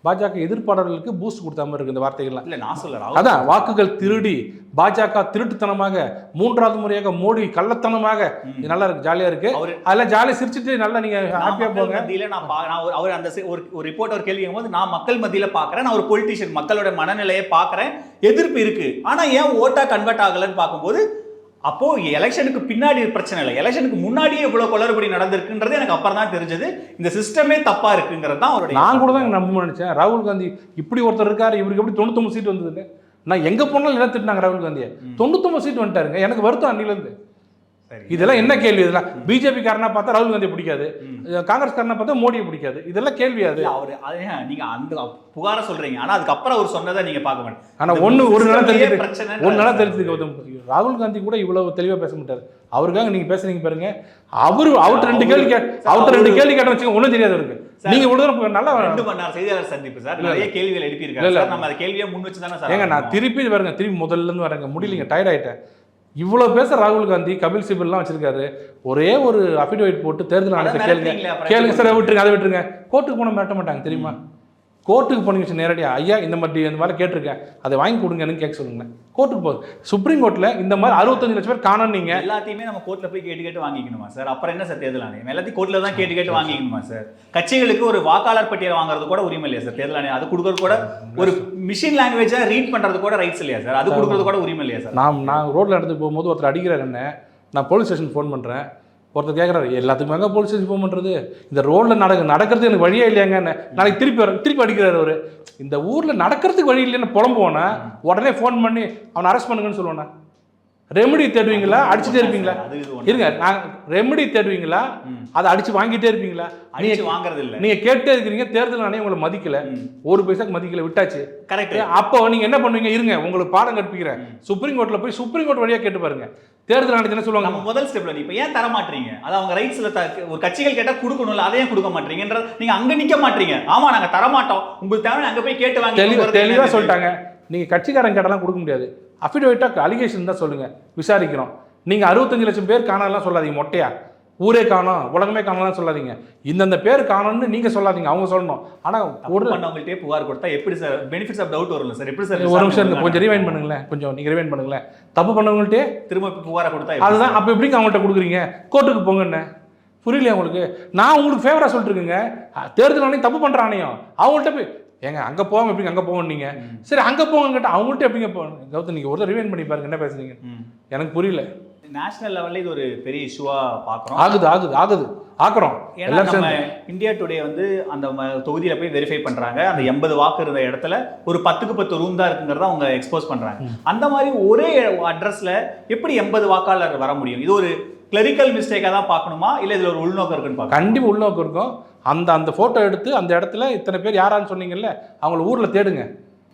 பாஜக எதிர்ப்பாளர்களுக்கு பூஸ்ட் கொடுத்த மாதிரி இருக்கு இந்த வார்த்தைகள்லாம். இல்ல நான் சொல்ல அதான் வாக்குகள் திருடி பாஜக திருட்டுத்தனமாக மூன்றாவது முறையாக மோடி கள்ளத்தனமாக. நல்லா இருக்கு ஜாலியா இருக்கு. அதெல்லாம் ஜாலியா சிரிச்சிட்டு நல்லா நீங்க ஹாப்பியா போங்க. மத்தியில நான் நான் ஒரு- அவர் அந்த ஒரு ஒரு ரிப்போர்ட் ஒரு கேள்வி கேட்கும்போது நான் மக்கள் மத்தியில பாக்குறேன் நான் ஒரு பொலிட்டிஷியன் மக்களோட மனநிலையை பாக்குறேன். எதிர்ப்பு இருக்கு. ஆனா ஏன் ஓட்டா கன்வெர்ட் ஆகலன்னு பார்க்கும்போது அப்போ எலெக்ஷனுக்கு பின்னாடி பிரச்சனை இல்லை. எலெக்ஷனுக்கு முன்னாடியே இவ்வளவு குளறுபடி நடந்திருக்குன்றது எனக்கு அப்புறம் தான் தெரிஞ்சது. இந்த சிஸ்டமே தப்பா இருக்குங்கிறது தான் அவருடைய நான் கூட தான் நம்ப நினைச்சேன். ராகுல் காந்தி இப்படி ஒருத்தர் இருக்காரு இவருக்கு எப்படி தொண்ணூத்தொம்பது சீட் வந்ததுன்னு? நான் எங்க போனாலும் என்ன திட்டினாங்க ராகுல் காந்தியை. தொண்ணூத்தொம்பது சீட் வந்துட்டாருங்க. எனக்கு வருத்தம் அன்னில இருந்து சரி. இதெல்லாம் என்ன கேள்வி? இதெல்லாம் பிஜேபி காரனா பார்த்தா ராகுல் காந்தியை பிடிக்காது. காங்கிரஸ் காரனா பார்த்தா மோடியை பிடிக்காது. இதெல்லாம் கேள்வி அது. அவரு அது நீங்க அந்த புகார சொல்றீங்க. ஆனா அதுக்கப்புறம் அவர் சொன்னதை நீங்க பார்க்க மாட்டேன் ஆனா ஒண்ணு ஒரு நாள் பிரச்சனை ஒரு நாள் தெரிஞ்சது கௌதம் ராகுல் காந்தி கூட இவ்வளவு தெளிவா பேச மாட்டாரு. அவருக்காக நீங்க பேசுறீங்க பாருங்க. அவரு அவர்ட்ட ரெண்டு கேள்வி கே அவர்ட்ட ரெண்டு கேள்வி கேட்ட வச்சுங்க ஒண்ணும் தெரியாது அவருக்கு. நீங்க நல்லா ரெண்டு மணி நேரம் செய்தியாளர் சந்திப்பு சார். நிறைய கேள்விகள். சார் நம்ம அந்த கேள்வியை முன் வச்சு தானே சார் ஏங்க நான். திருப்பி வரேங்க திருப்பி முதல்ல இருந்து வரேங்க. முடியலைங்க டயர்ட் ஆயிட்டேன். இவ்வளவு பேச ராகுல் காந்தி கபில் சிபில்லாம் வச்சிருக்காரு. ஒரே ஒரு அஃபிடவிட் போட்டு தேர்தல் ஆணையத்தை கேளுங்க. கேளுங்க சார் விட்டுருங்க அதை விட்டுருங்க. கோர்ட்டுக்கு போன மிரட்ட மாட்டாங்க தெரியுமா? கோர்ட்டுக்கு போனீங்க நேரடியா ஐயா இந்த மாதிரி இந்த மாதிரி கேட்டிருக்கேன். அதை வாங்கி கொடுங்கன்னு கேட்க சொல்லுங்க கோர்ட்டுக்கு போகுது சுப்ரீம் கோர்ட்ல இந்த மாதிரி அறுபத்தஞ்சு லட்சம் பேர் காணோம் நீங்க எல்லாத்தையுமே நம்ம கோர்ட்ல போய் கேட்டு கேட்டு வாங்கிக்கணுமா சார்? அப்புறம் என்ன சார் தேர்தல் ஆணையம்? எல்லாத்தையும் கோர்ட்ல தான் கேட்டு கேட்டு வாங்கிக்கணுமா சார்? கட்சிகளுக்கு ஒரு வாக்காளர் பட்டியல் வாங்குறது கூட உரிமை இல்லையா சார் தேர்தல் ஆணையம்? அது கொடுக்கறது கூட ஒரு மிஷின் லாங்குவேஜை ரீட் பண்றது கூட ரைட்ஸ் இல்லையா சார்? அது கொடுக்கறது கூட உரிமை இல்லையா சார்? நான் நான் ரோட்ல நடந்து போகும்போது ஒருத்தர் அடிக்கிறார் என்ன. நான் போலீஸ் ஸ்டேஷன் ஃபோன் பண்றேன். ஒருத்தர் கேட்குறாரு எல்லாத்துக்கும் எங்கே போலீஸ் ஸ்டேஷன் ஃபோன் பண்ணுறது இந்த ரோட்டில் நடக்க நடக்கிறது எனக்கு வழியே இல்லையாங்க? நாளைக்கு திருப்பி வர திருப்பி அடிக்கிறாரு அவர். இந்த ஊரில் நடக்கிறதுக்கு வழி இல்லைன்னு புலம்புவோன்னா உடனே ஃபோன் பண்ணி அவனை அரெஸ்ட் பண்ணுங்கன்னு சொல்லுவேண்ணா ரெமெடி தேடுவீங்களா? அடிச்சுட்டே இருப்பீங்களா. இருங்க நான் ரெமெடி தேடுவீங்களா? அதை அடிச்சு வாங்கிட்டே இருப்பீங்களா? அடிச்சு வாங்குறது இல்ல. நீங்க கேட்டே இருக்கிறீங்க தேர்தல் ஆணையம் உங்களை மதிக்கல. ஒரு பைசாக்கு மதிக்கல விட்டாச்சு. கரெக்ட் அப்போ நீங்க என்ன பண்ணுவீங்க? இருங்க உங்களுக்கு பாடம் கற்பிக்கிறேன். சுப்ரீம் கோர்ட்ல போய் சுப்ரீம் கோர்ட் வழியா கேட்டு பாருங்க. தேர்தல் ஆணையத்தை என்ன சொல்லுவாங்க? நம்ம முதல் ஸ்டெப்ல இப்ப ஏன் தர மாட்டீங்க? அது அவங்க ரைட்ஸ்ல ஒரு கட்சிகள் கேட்டா கொடுக்கணும்ல அதையும் கொடுக்க மாட்டீங்கன்ற நீங்க அங்க நிக்க மாட்டீங்க. ஆமா நாங்க தர மாட்டோம் உங்களுக்கு தேவை அங்க போய் கேட்டு வாங்கி தெளிவா? சொல்லிட்டாங்க. நீங்க கட்சிக்காரன் கேட்டெல்லாம் கொடுக்க முடியாது. அஃபிடவிட்டா அலிகேஷன் தான் சொல்லுங்க. விசாரிக்கிறோம். நீங்க அறுபத்தஞ்சு லட்சம் பேர் காணலாம் சொல்லாதீங்க மொட்டையா. ஊரே காணோம் உலகமே காணலாம் சொல்லாதீங்க. இந்தந்த பேர் காணோம்னு நீங்க சொல்லாதீங்க அவங்க சொல்லணும். ஆனா ஒரு பண்ணவங்கள்ட்டே புகார் கொடுத்தா எப்படி சார்? பெனிஃபிட்ஸ் ஆஃப் டவுட் வரும்ல சார்? எப்படி சார் ஒரு நிமிஷம் கொஞ்சம் ரிவைன் பண்ணுங்களேன் கொஞ்சம் நீங்க ரிவைன் பண்ணுங்களேன். தப்பு பண்ணவங்கள்ட்டே திரும்ப புகாரை கொடுத்தா அதுதான்? அப்போ எப்படிங்க அவங்கள்ட்ட கொடுக்குறீங்க? கோர்ட்டுக்கு போங்கண்ணே. புரியலையா உங்களுக்கு? நான் உங்களுக்கு ஃபேவரா சொல்லிட்டு இருக்கேங்க. தேர்தல் ஆணையம் தப்பு பண்ற ஆணையம் அவங்கள்ட்ட போய் ஏங்க அங்க போவாங்க எப்படிங்க அங்க போவோம் நீங்க? சரி அங்க போங்க கேட்டா அவங்கள்ட்ட எப்படிங்க போகணும்? கௌதம் நீங்க ஒரு ரிவைன் பண்ணி பாருங்க என்ன பேசுறீங்க. எனக்கு புரியல. நேஷனல் லெவல்ல இது ஒரு பெரிய இஷ்யூவா பாக்குறோம். ஆகுது ஆகுது ஆகுது. ஆக்குறோம் ஏன்னா நம்ம இந்தியா டுடே வந்து அந்த தொகுதியில போய் வெரிஃபை பண்றாங்க. அந்த எண்பது வாக்கு இருந்த இடத்துல ஒரு பத்துக்கு பத்து ரூம் தான் இருக்குங்கிறத அவங்க எக்ஸ்போஸ் பண்றாங்க. அந்த மாதிரி ஒரே அட்ரஸ்ல எப்படி எண்பது வாக்காளர் வர முடியும்? இது ஒரு கிளரிக்கல் மிஸ்டேக்கா தான் பார்க்கணுமா? இல்ல இதுல ஒரு உள்நோக்கம் இருக்குன்னு பார்க்கணும்? கண்டிப்பா உள்நோக்கம் இருக்கும். அந்த அந்த ஃபோட்டோ எடுத்து அந்த இடத்துல இத்தனை பேர் யாரான்னு சொன்னீங்கல்ல அவங்கள ஊரில் தேடுங்க.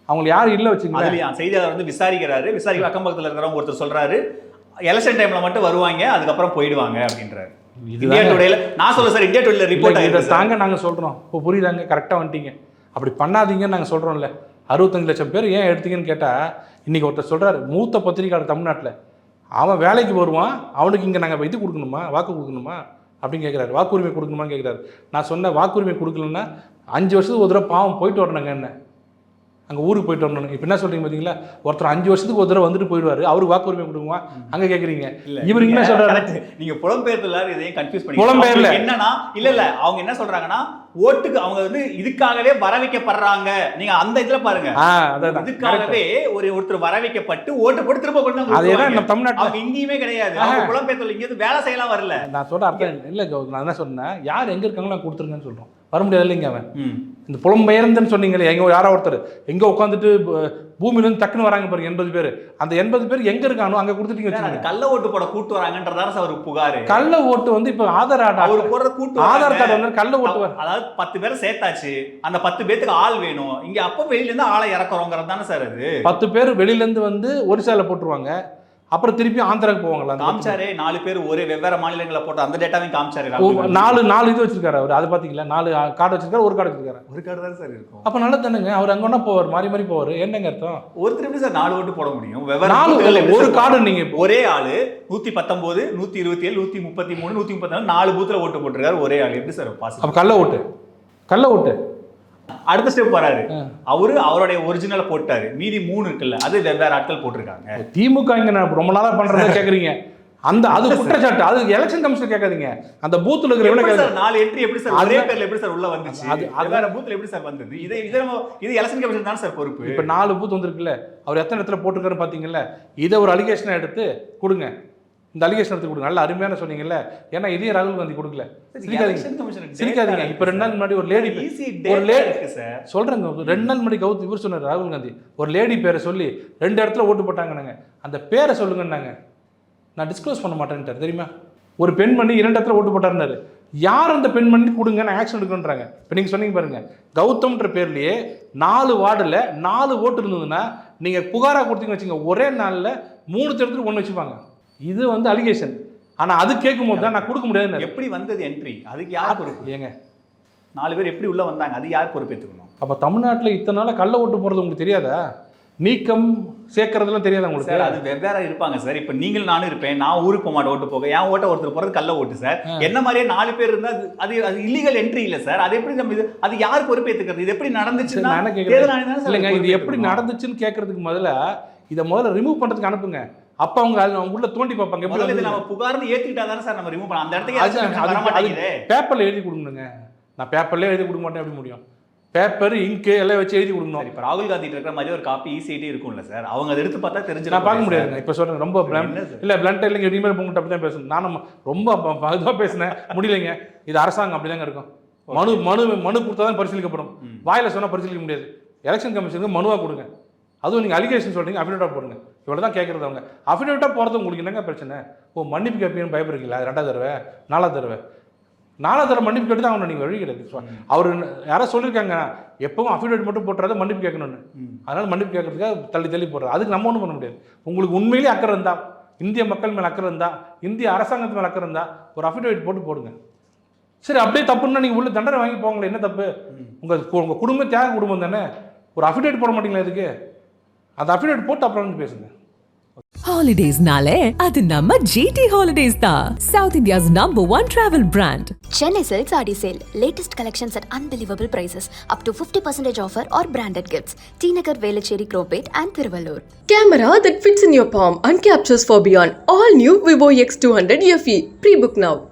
அவங்கள யாரும் இல்லை அதுலயும் செய்தியாளர் வந்து விசாரிக்கிறாரு. விசாரிக்க அக்கம் பக்கத்துல இருக்கிறவங்க ஒருத்தர் சொல்றாரு. எலெக்ஷன் டைம்ல மட்டும் வருவாங்க அதுக்கப்புறம் போயிடுவாங்க அப்படின்றாரு. இந்தியா டுடேல நான் சொல்ல சார் இந்தியா டுடேல ரிப்போர்ட் இதை தாங்க நாங்கள் சொல்கிறோம் இப்போ புரியுதாங்க? கரெக்டாக வந்துட்டீங்க. அப்படி பண்ணாதீங்கன்னு நாங்கள் சொல்கிறோம்ல அறுபத்தஞ்சு லட்சம் பேர் ஏன் எடுத்தீங்கன்னு கேட்டால் இன்றைக்கி ஒருத்தர் சொல்கிறார் மூத்த பத்திரிகையாளர் தமிழ்நாட்டில் அவன் வேலைக்கு வருவான் அவனுக்கு இங்கே நாங்கள் இது கொடுக்கணுமா? வாக்கு கொடுக்கணுமா? அப்படின்னு கேட்குறாரு வாக்குரிமை கொடுக்கணுமான்னு கேட்குறாரு நான் சொன்ன வாக்குரிமை கொடுக்கலன்னா அஞ்சு வருஷத்துக்கு ஒரு தடவை பாவம் போயிட்டு வரணுங்க என்ன? அங்கே ஊருக்கு போயிட்டு வரணும் இப்போ என்ன சொல்கிறீங்க பார்த்தீங்களா ஒருத்தர் அஞ்சு வருஷத்துக்கு ஒரு தடவை வந்துட்டு போயிடுவார். அவருக்கு வாக்குரிமை கொடுக்குமா அங்கே கேட்குறீங்க இவர் என்ன நீங்க சொல்கிறாரு correct. நீங்க புலம்பெயர்த்துல இதையும் கன்ஃபியூஸ் பண்ணி புலம்பெயர்ல. என்னன்னா இல்ல இல்ல அவங்க என்ன சொல்றாங்கன்னா ஓட்டுக்கு அவங்க வந்து இதுக்காகவே வர வைக்கப்படுறாங்க நீங்க அந்த இதுல பாருங்க. இதுக்காகவே ஒரு ஒருத்தர் வர வைக்கப்பட்டு ஓட்டு போட்டு திரும்ப கொண்டு வந்து தமிழ்நாட்டில். அவங்க எங்கேயுமே கிடையாது. புலம்பெயர்த்துல இங்க வேலை செய்யலாம் வரல. நான் சொல்ற அர்த்தம் இல்லை நான் என்ன சொன்னேன் யார் எங்கே இருக்காங்களோ நான் கொடுத்துருங்கன்னு சொல்கிறோம் வர முடியாது இல்லைங்க அவன். இந்த புலம்பெயர்ந்துன்னு சொன்னீங்களே எங்க யாரோ ஒருத்தர். எங்கே உட்காந்துட்டு பூமியிலேருந்து டக்குன்னு வராங்க பாருங்க எண்பது பேர். அந்த எண்பது பேர் எங்கே இருக்கானோ அங்கே கொடுத்துட்டீங்க வச்சுக்கோங்க. கள்ள ஓட்டு போட கூட்டு வராங்கன்றதான சார் ஒரு புகாரு. கள்ள ஓட்டு வந்து இப்போ ஆதார் அவர் ஆர்டர் போடுற கூட்டு ஆதார். கார்டு வந்து கள்ள ஓட்டு அதாவது பத்து பேரை சேர்த்தாச்சு. அந்த பத்து பேத்துக்கு ஆள் வேணும். இங்க அப்ப வெளியில இருந்து ஆளை இறக்குறோங்கிறது தானே சார் அது? பத்து பேர் வெளியிலேருந்து வந்து ஒரிசால போட்டுருவாங்க. அப்புறம் திருப்பி ஆந்திராக்கு போவாங்களா காமிச்சாரே நாலு பேர் ஒரே வெவ்வேறு மாநிலங்களை போட்டு அந்த டேட்டாவையும் காமிச்சாரு. நாலு நாலு இது வச்சிருக்காரு அவர். அது பார்த்தீங்களா நாலு கார்டு வச்சிருக்காரு ஒரு கார்டு வச்சிருக்காரு. ஒரு கார்டு தான் சார் இருக்கும். அப்போ நல்லது தானேங்க. அவர் அங்கே ஒன்றா போவார் மாறி மாறி போவார். என்னங்க அர்த்தம்? ஒருத்தர் எப்படி சார் நாலு ஓட்டு போட முடியும். வெவ்வேறு நாலு ஒரு கார்டு போட- நீங்க ஒரே ஆளு நூத்தி பத்தொன்பது நூத்தி இருபத்தி ஏழு நூத்தி முப்பத்தி மூணு நூத்தி முப்பத்தி நாலு நாலு பூத்துல ஓட்டு போட்டிருக்காரு ஒரே ஆள். எப்படி சார் பாசிபிள் அப்போ கள்ள ஓட்டு. கள்ள ஓட்டு. அடுத்த ஸ்டெப் வராரு. அவரு அவருடைய ஒரிஜினலை போட்டாரு. மீதி மூணு இருக்குல்ல அது வெவ்வேறு ஆட்கள் போட்டிருக்காங்க. திமுக இங்க ரொம்ப நாளா பண்றதை கேக்குறீங்க. அந்த அது குற்றச்சாட்டு. அது எலெக்ஷன் கமிஷன் கேட்காதீங்க. அந்த பூத்துல இருக்கிற நாலு என்ட்ரி எப்படி சார் அதுதான். பேர்ல எப்படி சார் உள்ள வந்துச்சு? அது- அது- வேற பூத்ல எப்படி சார் வந்தது? இது இது எலெக்ஷன் கமிஷன் தான் சார் பொறுப்பு? இப்ப நாலு பூத் வந்திருக்குல்ல அவர் எத்தனை இடத்துல போட்டிருக்காருன்னு பாத்தீங்கல்ல இதை ஒரு அலிகேஷனை எடுத்து கொடுங்க. இந்த அலிகேஷன் எடுத்து கொடுங்க. நல்ல அருமையான சொன்னீங்கல்ல. ஏன்னா இதையும் ராகுல் காந்தி கொடுக்கல. சிரிக்காதீங்க. இப்ப ரெண்டு நாள் முன்னாடி ஒரு லேடி ஒரு டேட்டா லே- இருக்கு சார். சொல்றேங்க. ஒரு ரெண்டு நாள் முன்னாடி கௌத் இவர் சொன்னார் ராகுல் காந்தி. ஒரு லேடி பேரை சொல்லி ரெண்டு இடத்துல ஓட்டு போட்டாங்கன்னாங்க. அந்த பேரை சொல்லுங்கன்னாங்க. நான் டிஸ்க்ளோஸ் பண்ண மாட்டேன்ட்டார் தெரியுமா? ஒரு பெண்மணி இரண்டு இடத்துல ஓட்டு போட்டாருன்னாரு. யார் அந்த பெண்மணி கொடுங்க நான் ஆக்ஷன் எடுக்கணுன்றாங்க இப்போ நீங்கள் சொன்னீங்க பாருங்க. கௌதம்ன்ற பேர்லயே நாலு வார்டில் நாலு ஓட்டு இருந்ததுன்னா நீங்கள் புகாராக கொடுத்தீங்கன்னு வச்சுங்க ஒரே நாளில் மூணு தேர்தல் ஒன்று வச்சுப்பாங்க. இது வந்து அலிகேஷன் ஆனால் அது கேட்கும் போது தான் நான் கொடுக்க முடியாதுன்னு எப்படி வந்தது என்ட்ரி அதுக்கு யார் பொறுப்பு? ஏங்க. நாலு பேர் எப்படி உள்ள வந்தாங்க? அது யார் பொறுப்பேற்றுக்கணும் அப்போ தமிழ்நாட்டில் இத்தனை நாளாக கள்ள ஓட்டு போடுறது உங்களுக்கு தெரியாதா? நீக்கம் சேர்க்கறதுலாம் தெரியாதா சார் உங்களுக்கு அது வெவ்வேறு இருப்பாங்க சார். இப்போ நீங்கள் நானும் இருப்பேன். நான் ஊருக்கு போக மாட்டேன் ஓட்டு போக. என் ஓட்ட ஒருத்தர் போறது கள்ள ஓட்டு சார். என்ன மாதிரியே நாலு பேர் இருந்தா அது அது இல்லீகல் என்ட்ரி இல்ல சார். அது எப்படி நம்ம இது அது யார் பொறுப்பேற்றுக்கிறது இது எப்படி சரி, நடந்துச்சுன்னா சார் இல்லைங்க இது. எப்படி நடந்துச்சுன்னு கேட்கறதுக்கு முதல்ல இதை முதல்ல ரிமூவ் பண்ணுறதுக்கு அனுப்புங்க. அப்போ அவங்க அவங்க உள்ள தோண்டி பார்ப்பாங்க. எப்படி நம்ம புகார்னு ஏத்துக்கிட்டா தானே சார் நம்ம ரிமூவ் பண்ணலாம். அந்த இடத்துக்கு பேப்பரில் எழுதி கொடுக்கணுங்க. நான் பேப்பர்லேயே எழுதி கொடுக்க மாட்டேன் எப்படி முடியும்? பேப்பர் இங்கு எல்லாம் வச்சு எழுதி கொடுக்கணும். இப்போ ராகுல் காந்தி இருக்கிற மாதிரி ஒரு காப்பி ஈஸிஐடி இருக்கும்ல சார். அவங்க அதை எடுத்து பார்த்தா தெரிஞ்சு நான் பார்க்க முடியாதுங்க. இப்போ சொல்றேன் ரொம்ப? இல்ல பிளண்ட் இல்லைங்க இனிமேல் உங்கள்கிட்ட அப்படி தான் பேசணும். நானும் ரொம்ப இதுவாக பேசினேன். முடியலைங்க. இது அரசாங்கம் அப்படிதாங்க இருக்கும். மனு மனு மனு கொடுத்தா தான் பரிசீலிக்கப்படும். வாயில சொன்னா பரிசீலிக்க முடியாது. எலெக்ஷன் கமிஷனுக்கு மனுவா கொடுங்க. அதுவும் நீங்க அலிகேஷன் சொல்றீங்க அஃபிடேவிட்டா போடுங்க. இவ்வளோ தான் கேட்குறது அவங்க. அஃபிடேவிட்டா போகிறது உங்களுக்கு என்னங்க பிரச்சனை? ஓ மன்னிப்பு கேட்பீங்கன்னு பயப்படுறீங்களா? ரெண்டாவது தடவை? நாலாவது தடவை? நாலாவது தடவை மன்னிப்பு கேட்டு தான் அவங்க நீங்கள் வழி கிடையாது அவர் யாரோ சொல்லியிருக்காங்க எப்பவும் அஃபிடேவிட் மட்டும் போட்டுறாத மன்னிப்பு கேட்கணும்னு. அதனால மன்னிப்பு கேட்கறதுக்காக தள்ளி தள்ளி போடுறது அதுக்கு நம்ம ஒன்றும் பண்ண முடியாது. உங்களுக்கு உண்மையிலேயே அக்கறை இருந்தா இந்திய மக்கள் மேலே அக்கறை இருந்தா இந்திய அரசாங்கத்து மேலே அக்கறை இருந்தா ஒரு அஃபிடேவிட் போட்டு போடுங்க. சரி அப்படியே தப்புன்னா நீங்கள் உள்ள தண்டனை வாங்கி போங்களேன் என்ன தப்பு? உங்கள் உங்கள் குடும்பம் தியாக குடும்பம் தானே? ஒரு அஃபிடேவிட் போட மாட்டீங்களா இதுக்கு? அந்த அஃபிடேவிட் போட்டு அப்புறம் வந்து பேசுங்க Holidays-nale, அது நம்ம GT Holidays தான். South India's number one travel brand. Chennai Silks Adi Sale. Latest collections at unbelievable prices. Up to 50% offer or branded gifts. T Nagar, Velachery, Cropate and Thiruvallur. Camera that fits in your palm and captures for beyond. All new Vivo X200 FE. Pre-book now.